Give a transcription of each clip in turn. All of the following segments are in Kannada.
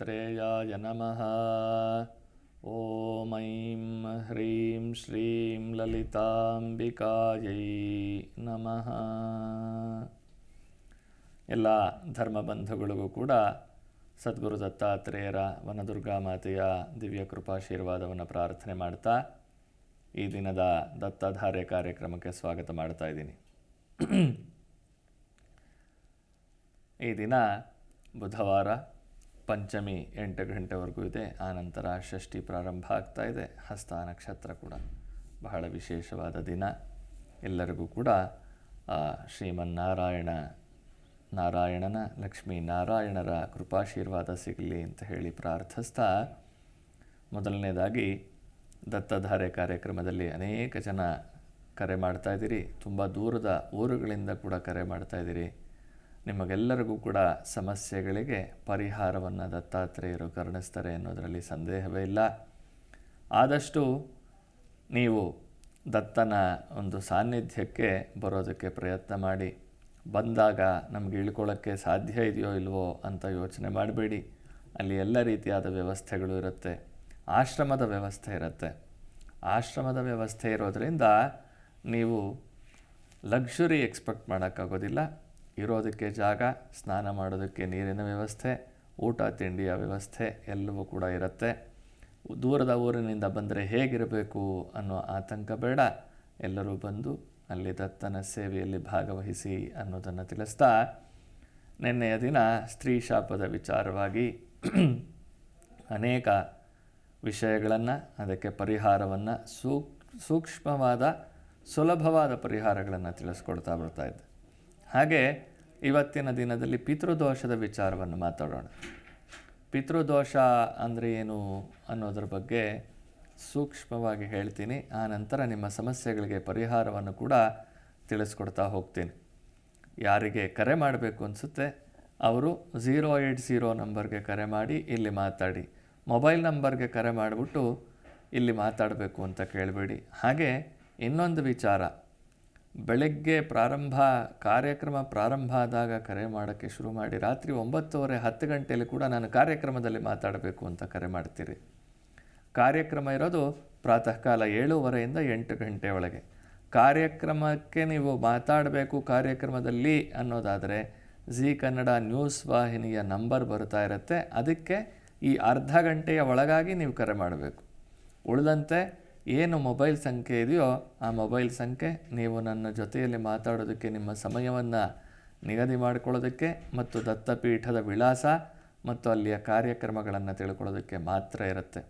ಗಣೇಶಾಯ ನಮಃ ಓಂ ಐಂ ಹ್ರೀಂ ಶ್ರೀಂ ಲಲಿತಾಂಬಿಕಾಯೈ ನಮಃ ಎಲ್ಲ ಧರ್ಮ ಬಂಧುಗಳಿಗೂ ಕೂಡ ಸದ್ಗುರು ದತ್ತಾತ್ರೇಯರ ವನದುರ್ಗಾ ಮಾತೆಯ ದಿವ್ಯ ಕೃಪಾಶೀರ್ವಾದವನ್ನು ಪ್ರಾರ್ಥನೆ ಮಾಡ್ತಾ ಈ ದಿನದ ದತ್ತಾಧಾರೆ ಕಾರ್ಯಕ್ರಮಕ್ಕೆ ಸ್ವಾಗತ ಮಾಡ್ತಾ ಇದ್ದೀನಿ. ಈ ದಿನ ಬುಧವಾರ ಪಂಚಮಿ ಎಂಟು ಗಂಟೆವರೆಗೂ ಇದೆ. ಆನಂತರ ಷಷ್ಠಿ ಪ್ರಾರಂಭ ಆಗ್ತಾ ಇದೆ. ಹಸ್ತ ನಕ್ಷತ್ರ ಕೂಡ ಬಹಳ ವಿಶೇಷವಾದ ದಿನ. ಎಲ್ಲರಿಗೂ ಕೂಡ ಶ್ರೀಮನ್ನಾರಾಯಣ, ನಾರಾಯಣನ, ಲಕ್ಷ್ಮೀ ನಾರಾಯಣರ ಕೃಪಾಶೀರ್ವಾದ ಸಿಗಲಿ ಅಂತ ಹೇಳಿ ಪ್ರಾರ್ಥಿಸ್ತಾ, ಮೊದಲನೇದಾಗಿ ದತ್ತಧಾರೆ ಕಾರ್ಯಕ್ರಮದಲ್ಲಿ ಅನೇಕ ಜನ ಕರೆ ಮಾಡ್ತಾ ಇದ್ದೀರಿ. ತುಂಬ ದೂರದ ಊರುಗಳಿಂದ ಕೂಡ ಕರೆ ಮಾಡ್ತಾ ಇದ್ದೀರಿ. ನಿಮಗೆಲ್ಲರಿಗೂ ಕೂಡ ಸಮಸ್ಯೆಗಳಿಗೆ ಪರಿಹಾರವನ್ನು ದತ್ತಾತ್ರೇಯರು ಕರುಣಿಸ್ತಾರೆ ಅನ್ನೋದರಲ್ಲಿ ಸಂದೇಹವೇ ಇಲ್ಲ. ಆದಷ್ಟು ನೀವು ದತ್ತನ ಒಂದು ಸಾನ್ನಿಧ್ಯಕ್ಕೆ ಬರೋದಕ್ಕೆ ಪ್ರಯತ್ನ ಮಾಡಿ. ಬಂದಾಗ ನಮಗೆ ಇಳ್ಕೊಳ್ಳೋಕ್ಕೆ ಸಾಧ್ಯ ಇದೆಯೋ ಇಲ್ವೋ ಅಂತ ಯೋಚನೆ ಮಾಡಬೇಡಿ. ಅಲ್ಲಿ ಎಲ್ಲ ರೀತಿಯಾದ ವ್ಯವಸ್ಥೆಗಳು ಇರುತ್ತೆ. ಆಶ್ರಮದ ವ್ಯವಸ್ಥೆ ಇರುತ್ತೆ. ಆಶ್ರಮದ ವ್ಯವಸ್ಥೆ ಇರೋದರಿಂದ ನೀವು ಲಕ್ಸುರಿ ಎಕ್ಸ್ಪೆಕ್ಟ್ ಮಾಡೋಕ್ಕಾಗೋದಿಲ್ಲ. ಇರೋದಕ್ಕೆ ಜಾಗ, ಸ್ನಾನ ಮಾಡೋದಕ್ಕೆ ನೀರಿನ ವ್ಯವಸ್ಥೆ, ಊಟ, ತಿಂಡಿಯ ವ್ಯವಸ್ಥೆ ಎಲ್ಲವೂ ಕೂಡ ಇರುತ್ತೆ. ದೂರದ ಊರಿನಿಂದ ಬಂದರೆ ಹೇಗಿರಬೇಕು ಅನ್ನೋ ಆತಂಕ ಬೇಡ. ಎಲ್ಲರೂ ಬಂದು ಅಲ್ಲಿ ದತ್ತನ ಸೇವೆಯಲ್ಲಿ ಭಾಗವಹಿಸಿ ಅನ್ನೋದನ್ನು ತಿಳಿಸ್ತಾ, ನಿನ್ನೆಯ ದಿನ ಸ್ತ್ರೀ ಶಾಪದ ವಿಚಾರವಾಗಿ ಅನೇಕ ವಿಷಯಗಳನ್ನು, ಅದಕ್ಕೆ ಪರಿಹಾರವನ್ನು ಸೂಕ್, ಸೂಕ್ಷ್ಮವಾದ, ಸುಲಭವಾದ ಪರಿಹಾರಗಳನ್ನು ತಿಳಿಸ್ಕೊಡ್ತಾ ಬರ್ತಾ ಇದ್ದೆ. ಹಾಗೆ ಇವತ್ತಿನ ದಿನದಲ್ಲಿ ಪಿತೃದೋಷದ ವಿಚಾರವನ್ನು ಮಾತಾಡೋಣ. ಪಿತೃದೋಷ ಅಂದರೆ ಏನು ಅನ್ನೋದ್ರ ಬಗ್ಗೆ ಸೂಕ್ಷ್ಮವಾಗಿ ಹೇಳ್ತೀನಿ. ಆ ನಂತರ ನಿಮ್ಮ ಸಮಸ್ಯೆಗಳಿಗೆ ಪರಿಹಾರವನ್ನು ಕೂಡ ತಿಳಿಸ್ಕೊಡ್ತಾ ಹೋಗ್ತೀನಿ. ಯಾರಿಗೆ ಕರೆ ಮಾಡಬೇಕು ಅನಿಸುತ್ತೆ, ಅವರು ಝೀರೋ ಏಯ್ಟ್ ಝೀರೋ ನಂಬರ್ಗೆ ಕರೆ ಮಾಡಿ ಇಲ್ಲಿ ಮಾತಾಡಿ. ಮೊಬೈಲ್ ನಂಬರ್ಗೆ ಕರೆ ಮಾಡಿಬಿಟ್ಟು ಇಲ್ಲಿ ಮಾತಾಡಬೇಕು ಅಂತ ಕೇಳಬೇಡಿ. ಹಾಗೆ ಇನ್ನೊಂದು ವಿಚಾರ ಬೆಳಗ್ಗೆ ಪ್ರಾರಂಭ, ಕಾರ್ಯಕ್ರಮ ಪ್ರಾರಂಭ ಆದಾಗ ಕರೆ ಮಾಡೋಕ್ಕೆ ಶುರು ಮಾಡಿ, ರಾತ್ರಿ ಒಂಬತ್ತುವರೆ ಹತ್ತು ಗಂಟೆಯಲ್ಲಿ ಕೂಡ ನಾನು ಕಾರ್ಯಕ್ರಮದಲ್ಲಿ ಮಾತಾಡಬೇಕು ಅಂತ ಕರೆ ಮಾಡ್ತೀರಿ. ಕಾರ್ಯಕ್ರಮ ಇರೋದು ಪ್ರಾತಃ ಕಾಲ ಏಳೂವರೆಯಿಂದ ಎಂಟು ಗಂಟೆ ಒಳಗೆ. ಕಾರ್ಯಕ್ರಮಕ್ಕೆ ನೀವು ಮಾತಾಡಬೇಕು ಕಾರ್ಯಕ್ರಮದಲ್ಲಿ ಅನ್ನೋದಾದರೆ ಜಿ ಕನ್ನಡ ನ್ಯೂಸ್ ವಾಹಿನಿಯ ನಂಬರ್ ಬರ್ತಾ ಇರುತ್ತೆ, ಅದಕ್ಕೆ ಈ ಅರ್ಧ ಗಂಟೆಯ ಒಳಗಾಗಿ ನೀವು ಕರೆ ಮಾಡಬೇಕು. ಉಳಿದಂತೆ ಏನು ಮೊಬೈಲ್ ಸಂಖ್ಯೆ ಇದೆಯೋ ಆ ಮೊಬೈಲ್ ಸಂಖ್ಯೆ ನೀವು ನನ್ನ ಜೊತೆಯಲ್ಲಿ ಮಾತಾಡೋದಕ್ಕೆ ನಿಮ್ಮ ಸಮಯವನ್ನು ನಿಗದಿ ಮಾಡಿಕೊಳ್ಳೋದಕ್ಕೆ ಮತ್ತು ದತ್ತಪೀಠದ ವಿಳಾಸ ಮತ್ತು ಅಲ್ಲಿಯ ಕಾರ್ಯಕ್ರಮಗಳನ್ನು ತಿಳ್ಕೊಳ್ಳೋದಕ್ಕೆ ಮಾತ್ರ ಇರುತ್ತೆ.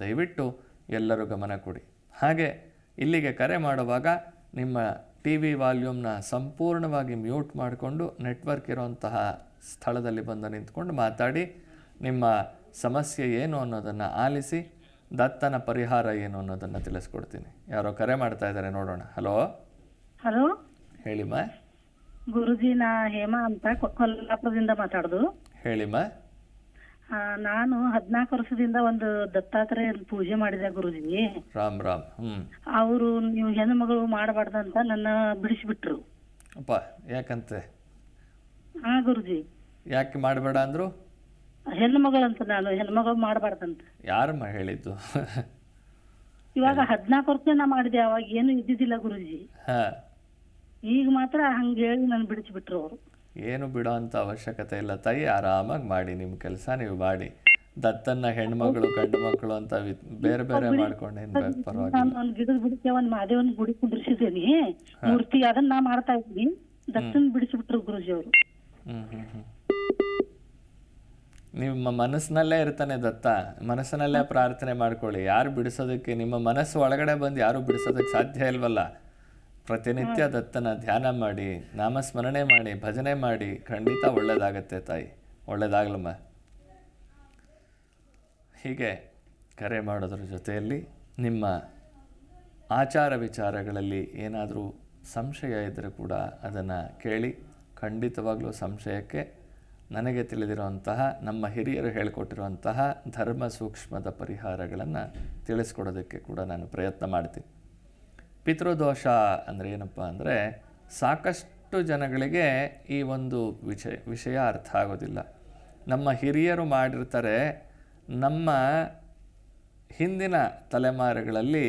ದಯವಿಟ್ಟು ಎಲ್ಲರೂ ಗಮನ ಕೊಡಿ. ಹಾಗೆ ಇಲ್ಲಿಗೆ ಕರೆ ಮಾಡುವಾಗ ನಿಮ್ಮ ಟಿ ವಿ ವಾಲ್ಯೂಮ್ನ ಸಂಪೂರ್ಣವಾಗಿ ಮ್ಯೂಟ್ ಮಾಡಿಕೊಂಡು ನೆಟ್ವರ್ಕ್ ಇರುವಂತಹ ಸ್ಥಳದಲ್ಲಿ ಬಂದು ನಿಂತ್ಕೊಂಡು ಮಾತಾಡಿ ನಿಮ್ಮ ಸಮಸ್ಯೆ ಏನು ಅನ್ನೋದನ್ನು ಆಲಿಸಿ ದತ್ತನ ಪರಿಹಾರ ಏನು ಅನ್ನೋದನ್ನು ತಿಳಿಸ್ಕೊಡ್ತೀನಿ. ಯಾರೋ ಕರೆ ಮಾಡ್ತಾ ಇದ್ದಾರೆ ನೋಡೋಣ. ಹಲೋ? ಹಲೋ? ಹೇಳಿಮ್ಮ ಗುರುಜಿ ನಾ ಹೇಮಾ ಅಂತ ಕೊ- ಕೊಲ್ಲಾಪುರದಿಂದ ಮಾತಾಡುದು. ಹೇಳಿಮ್ಮ ಆ, ನಾನು ಹದಿನಾಲ್ಕು ವರ್ಷದಿಂದ ಒಂದು ದತ್ತಾತ್ರೇಯ ಪೂಜೆ ಮಾಡಿದೆ ಗುರುಜಿ. ರಾಮ್ ರಾಮ್. ಹ್ಞೂ ಅವರು ನೀವು ಹೆಣ್ಣು ಮಗಳು ಮಾಡಬಾರ್ದಂತ ನನ್ನ ಬಿಡಿಸಿಬಿಟ್ರು. ಅಪ್ಪ ಯಾಕಂತೆ? ಹಾ ಗುರುಜಿ. ಯಾಕೆ ಮಾಡಬೇಡ ಅಂದರು? ಹೆಣ್ಣು ಮಗಳಂತ ನಾನು ಹೆಣ್ಮಗಳು ಮಾಡಬಾರ್ದಂತ. ಯಾರಮ್ಮ ಹೇಳಿದ್ದು? ಇವಾಗ ಹದಿನಾಲ್ಕು ವರ್ಷ ನಾ ಮಾಡಿದೆ ಅವಾಗ ಏನು ಇದ್ದಿದ್ದಿಲ್ಲ ಗುರುಜಿ. ಹಾ. ಈಗ ಮಾತ್ರ ಹಂಗೆ ಹೇಳಿ ನಾನು ಬಿಡಿಸಿಬಿಟ್ರು ಅವರು. ಏನು ಬಿಡೋ ಅಂತ ಅವಶ್ಯಕತೆ ಇಲ್ಲ. ತಾಯಿ ಆರಾಮಾಗಿ ಮಾಡಿ ನಿಮ್ಮ ಕೆಲಸ ನೀವು ಮಾಡಿ. ದತ್ತನ್ನ ಹೆಣ್ಮಗಳು ಗಂಡು ಮಕ್ಕಳು ಅಂತ ವಿ- ಬೇರೆ ಬೇರೆ ಮಾಡ್ಕೊಂಡು ಏನ್ ನಾನು ಒಂದ್ ಗಿಡದ ಬಿಡಿಸಿ ಒಂದು ಮಾದೇವನ್ ಗುಡಿ ಕುಂದ್ರಿಸಿದ್ದೀನಿ. ಮೂರ್ತಿ ಅದನ್ನ ನಾ ಮಾಡ್ತಾ ಇದ್ದೀನಿ. ದತ್ತನ್ ಬಿಡಿಸಿಬಿಟ್ರು ಗುರುಜಿ ಅವರು. ಹ್ಮ್ ಹ್ಮ್ ಹ್ಞೂ ನಿಮ್ಮ ಮನಸ್ಸಿನಲ್ಲೇ ಇರ್ತಾನೆ ದತ್ತ. ಮನಸ್ಸಿನಲ್ಲೇ ಪ್ರಾರ್ಥನೆ ಮಾಡ್ಕೊಳ್ಳಿ. ಯಾರು ಬಿಡಿಸೋದಕ್ಕೆ ನಿಮ್ಮ ಮನಸ್ಸು ಒಳಗಡೆ ಬಂದು ಯಾರು ಬಿಡಿಸೋದಕ್ಕೆ ಸಾಧ್ಯ ಇಲ್ವಲ್ಲ? ಪ್ರತಿನಿತ್ಯ ದತ್ತನ ಧ್ಯಾನ ಮಾಡಿ ನಾಮಸ್ಮರಣೆ ಮಾಡಿ ಭಜನೆ ಮಾಡಿ ಖಂಡಿತ ಒಳ್ಳೇದಾಗತ್ತೆ ತಾಯಿ. ಒಳ್ಳೇದಾಗ್ಲಮ್ಮ. ಹೀಗೆ ಕರೆ ಮಾಡೋದ್ರ ಜೊತೆಯಲ್ಲಿ ನಿಮ್ಮ ಆಚಾರ ವಿಚಾರಗಳಲ್ಲಿ ಏನಾದರೂ ಸಂಶಯ ಇದ್ದರೆ ಕೂಡ ಅದನ್ನು ಕೇಳಿ ಖಂಡಿತವಾಗಲೂ ಸಂಶಯಕ್ಕೆ ನನಗೆ ತಿಳಿದಿರುವಂತಹ, ನಮ್ಮ ಹಿರಿಯರು ಹೇಳಿಕೊಟ್ಟಿರುವಂತಹ ಧರ್ಮ ಸೂಕ್ಷ್ಮದ ಪರಿಹಾರಗಳನ್ನು ತಿಳಿಸ್ಕೊಡೋದಕ್ಕೆ ಕೂಡ ನಾನು ಪ್ರಯತ್ನ ಮಾಡ್ತೀನಿ. ಪಿತೃದೋಷ ಅಂದರೆ ಏನಪ್ಪ ಅಂದರೆ ಸಾಕಷ್ಟು ಜನಗಳಿಗೆ ಈ ಒಂದು ವಿಷಯ ವಿಷಯ ಅರ್ಥ ಆಗೋದಿಲ್ಲ. ನಮ್ಮ ಹಿರಿಯರು ಮಾಡಿರ್ತಾರೆ, ನಮ್ಮ ಹಿಂದಿನ ತಲೆಮಾರುಗಳಲ್ಲಿ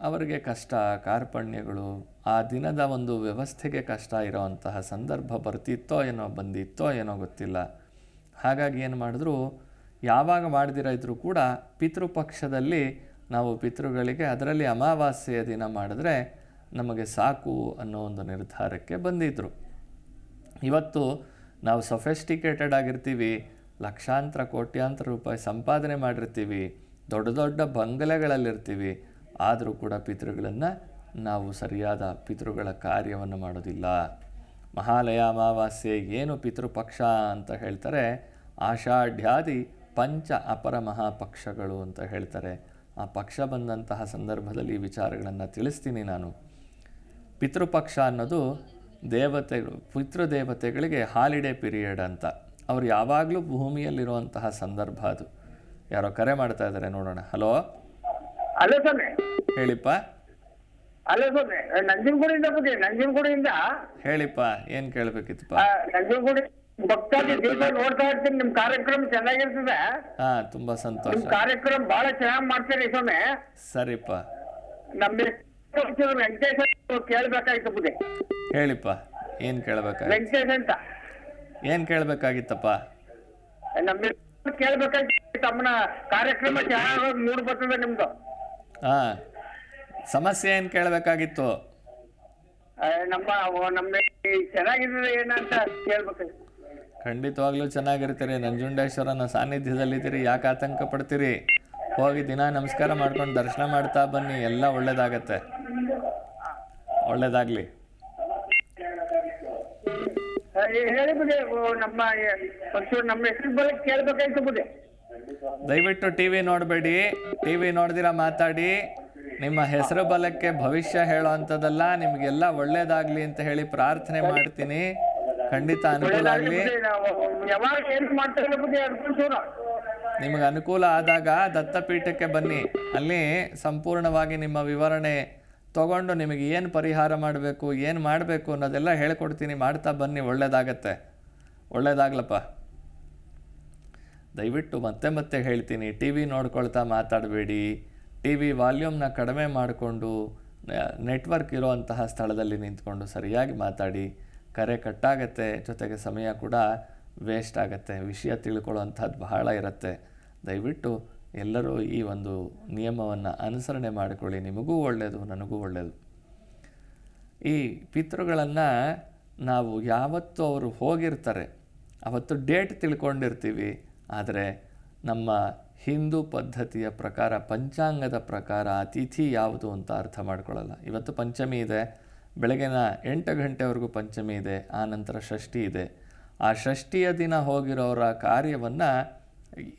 ಅವರಿಗೆ ಕಷ್ಟ, ಕಾರ್ಪಣ್ಯಗಳು ಆ ದಿನದ ಒಂದು ವ್ಯವಸ್ಥೆಗೆ ಕಷ್ಟ ಇರೋವಂತಹ ಸಂದರ್ಭ ಬರ್ತಿತ್ತೋ ಏನೋ ಬಂದಿತ್ತೋ ಏನೋ ಗೊತ್ತಿಲ್ಲ. ಹಾಗಾಗಿ ಏನು ಮಾಡಿದ್ರು, ಯಾವಾಗ ಮಾಡದಿರ ಇದ್ರೂ ಕೂಡ ಪಿತೃಪಕ್ಷದಲ್ಲಿ ನಾವು ಪಿತೃಗಳಿಗೆ ಅದರಲ್ಲಿ ಅಮಾವಾಸ್ಯೆಯ ದಿನ ಮಾಡಿದ್ರೆ ನಮಗೆ ಸಾಕು ಅನ್ನೋ ಒಂದು ನಿರ್ಧಾರಕ್ಕೆ ಬಂದಿದ್ದರು ಇವತ್ತು ನಾವು ಸೊಫೆಸ್ಟಿಕೇಟೆಡ್ ಆಗಿರ್ತೀವಿ, ಲಕ್ಷಾಂತರ, ಕೋಟ್ಯಾಂತರ ರೂಪಾಯಿ ಸಂಪಾದನೆ ಮಾಡಿರ್ತೀವಿ, ದೊಡ್ಡ ದೊಡ್ಡ ಬಂಗಲೆಗಳಲ್ಲಿರ್ತೀವಿ, ಆದರೂ ಕೂಡ ಪಿತೃಗಳನ್ನು ನಾವು ಸರಿಯಾದ ಪಿತೃಗಳ ಕಾರ್ಯವನ್ನು ಮಾಡೋದಿಲ್ಲ. ಮಹಾಲಯ ಅಮಾವಾಸ್ಯೆ ಏನು ಪಿತೃಪಕ್ಷ ಅಂತ ಹೇಳ್ತಾರೆ ಆಷಾಢ್ಯಾದಿ ಪಂಚ ಅಪರ ಮಹಾಪಕ್ಷಗಳು ಅಂತ ಹೇಳ್ತಾರೆ. ಆ ಪಕ್ಷ ಬಂದಂತಹ ಸಂದರ್ಭದಲ್ಲಿ ಈ ವಿಚಾರಗಳನ್ನು ತಿಳಿಸ್ತೀನಿ ನಾನು. ಪಿತೃಪಕ್ಷ ಅನ್ನೋದು ದೇವತೆಗಳು ಪಿತೃದೇವತೆಗಳಿಗೆ ಹಾಲಿಡೇ ಪಿರಿಯಡ್ ಅಂತ. ಅವ್ರು ಯಾವಾಗಲೂ ಭೂಮಿಯಲ್ಲಿರುವಂತಹ ಸಂದರ್ಭ ಅದು. ಯಾರೋ ಕರೆ ಮಾಡ್ತಾ ಇದ್ದಾರೆ ನೋಡೋಣ. ಹಲೋ ಹಲೋ ಸರ್ ಹೇಳಿಪ್ಪ. ಹಲೋ ಸರ್ ನಂಜನಗೂಡಿಂದ ಬಂದೆ ನಂಜನಗೂಡಿಂದ ಹೇಳಿಪ್ಪ ಏನ್ ಕೇಳ್ಬೇಕಿತ್ತು ಆ, ನಂಜನಗೂಡಿ ಭಕ್ತಾದಿ ನೋಡ್ತಾ ಇರ್ತೀನಿ ನಿಮ್ ಕಾರ್ಯಕ್ರಮ ಚೆನ್ನಾಗಿರ್ತದೆ. ಹಾ ತುಂಬಾ ಸಂತೋಷ. ನಿಮ್ ಕಾರ್ಯಕ್ರಮ ಬಹಳ ಚೆನ್ನಾಗಿ ಮಾಡ್ತೀರಿ ಸ್ವಾಮಿ. ಸರಿಪ್ಪ. ನಮ್ಮ ವೆಂಕಟೇಶ್ ಅಂತ ಕೇಳ್ಬೇಕಾಯ್ತು ಬುದ್ಧಿ. ಹೇಳಿಪ್ಪ ಏನು ಕೇಳಬೇಕಾಗಿ ವೆಂಕಟೇಶ್ ಅಂತ. ಏನ್ ಕೇಳ್ಬೇಕಾಗಿತ್ತಪ್ಪ? ನಮ್ಮ ಕೇಳ್ಬೇಕಾಯ್ತು ತಮ್ಮನ ಕಾರ್ಯಕ್ರಮ ಚೆನ್ನಾಗಿ ಮೂಡ್ ಬರ್ತದೆ ನಿಮ್ದು. ಹಾಂ. ಸಮಸ್ಯೆ ಏನು ಕೇಳಬೇಕಾಗಿತ್ತು? ನಮ್ಮ ಏನಂತ ಖಂಡಿತವಾಗ್ಲೂ ಚೆನ್ನಾಗಿರ್ತೀರಿ. ನಂಜುಂಡೇಶ್ವರನ ಸಾನ್ನಿಧ್ಯದಲ್ಲಿದ್ದೀರಿ. ಯಾಕೆ ಆತಂಕ ಪಡ್ತೀರಿ ಹೋಗಿ ದಿನ ನಮಸ್ಕಾರ ಮಾಡ್ಕೊಂಡು ದರ್ಶನ ಮಾಡ್ತಾ ಬನ್ನಿ. ಎಲ್ಲ ಒಳ್ಳೇದಾಗತ್ತೆ. ಒಳ್ಳೇದಾಗ್ಲಿ. ಆ, ಹೇಳಿ ಬುದ್ಧಿ ಓ, ನಮ್ಮ ಒಂಚೂರು ನಮ್ಮ ಹೆಸರು ಕೇಳ್ಬೇಕಾಯ್ತು ಬಿಡಿ. ದಯವಿಟ್ಟು ಟಿವಿ ನೋಡಬೇಡಿ. ಟಿ ವಿ ನೋಡ್ದಿರ ಮಾತಾಡಿ. ನಿಮ್ಮ ಹೆಸರು ಬಲಕ್ಕೆ ಭವಿಷ್ಯ ಹೇಳೋ ಅಂಥದ್ದಲ್ಲ ನಿಮಗೆಲ್ಲ ಒಳ್ಳೇದಾಗ್ಲಿ ಅಂತ ಹೇಳಿ ಪ್ರಾರ್ಥನೆ ಮಾಡ್ತೀನಿ. ಖಂಡಿತ ಅನುಕೂಲ ಆಗ್ಲಿ. ನಿಮಗೆ ಅನುಕೂಲ ಆದಾಗ ದತ್ತಪೀಠಕ್ಕೆ ಬನ್ನಿ. ಅಲ್ಲಿ ಸಂಪೂರ್ಣವಾಗಿ ನಿಮ್ಮ ವಿವರಣೆ ತಗೊಂಡು ನಿಮಗೆ ಏನು ಪರಿಹಾರ ಮಾಡಬೇಕು ಏನು ಮಾಡಬೇಕು ಅನ್ನೋದೆಲ್ಲ ಹೇಳ್ಕೊಡ್ತೀನಿ. ಮಾಡ್ತಾ ಬನ್ನಿ ಒಳ್ಳೇದಾಗತ್ತೆ. ಒಳ್ಳೇದಾಗ್ಲಪ್ಪ. ದಯವಿಟ್ಟು ಮತ್ತೆ ಮತ್ತೆ ಹೇಳ್ತೀನಿ. ಟಿ ವಿ ನೋಡ್ಕೊಳ್ತಾ ಮಾತಾಡಬೇಡಿ. ಟಿ ವಿ ವಾಲ್ಯೂಮ್ನ ಕಡಿಮೆ ಮಾಡಿಕೊಂಡು ನೆಟ್ವರ್ಕ್ ಇರೋವಂತಹ ಸ್ಥಳದಲ್ಲಿ ನಿಂತ್ಕೊಂಡು ಸರಿಯಾಗಿ ಮಾತಾಡಿ, ಕರೆ ಕಟ್ಟಾಗತ್ತೆ, ಜೊತೆಗೆ ಸಮಯ ಕೂಡ ವೇಸ್ಟ್ ಆಗುತ್ತೆ, ವಿಷಯ ತಿಳ್ಕೊಳ್ಳೋವಂಥದ್ದು ಬಹಳ ಇರುತ್ತೆ. ದಯವಿಟ್ಟು ಎಲ್ಲರೂ ಈ ಒಂದು ನಿಯಮವನ್ನು ಅನುಸರಣೆ ಮಾಡಿಕೊಳ್ಳಿ. ನಿಮಗೂ ಒಳ್ಳೆಯದು ನನಗೂ ಒಳ್ಳೆಯದು ಈ ಪಿತೃಗಳನ್ನು ನಾವು ಯಾವತ್ತು ಅವರು ಹೋಗಿರ್ತಾರೆ. ಅವತ್ತು ಡೇಟ್ ತಿಳ್ಕೊಂಡಿರ್ತೀವಿ. ಆದರೆ ನಮ್ಮ ಹಿಂದೂ ಪದ್ಧತಿಯ ಪ್ರಕಾರ, ಪಂಚಾಂಗದ ಪ್ರಕಾರ ಅತಿಥಿ ಯಾವುದು ಅಂತ ಅರ್ಥ ಮಾಡ್ಕೊಳ್ಳಲ್ಲ. ಇವತ್ತು ಪಂಚಮಿ ಇದೆ, ಬೆಳಗಿನ ಎಂಟು ಗಂಟೆವರೆಗೂ ಪಂಚಮಿ ಇದೆ, ಆ ನಂತರ ಷಷ್ಠಿ ಇದೆ. ಆ ಷಷ್ಠಿಯ ದಿನ ಹೋಗಿರೋರ ಕಾರ್ಯವನ್ನು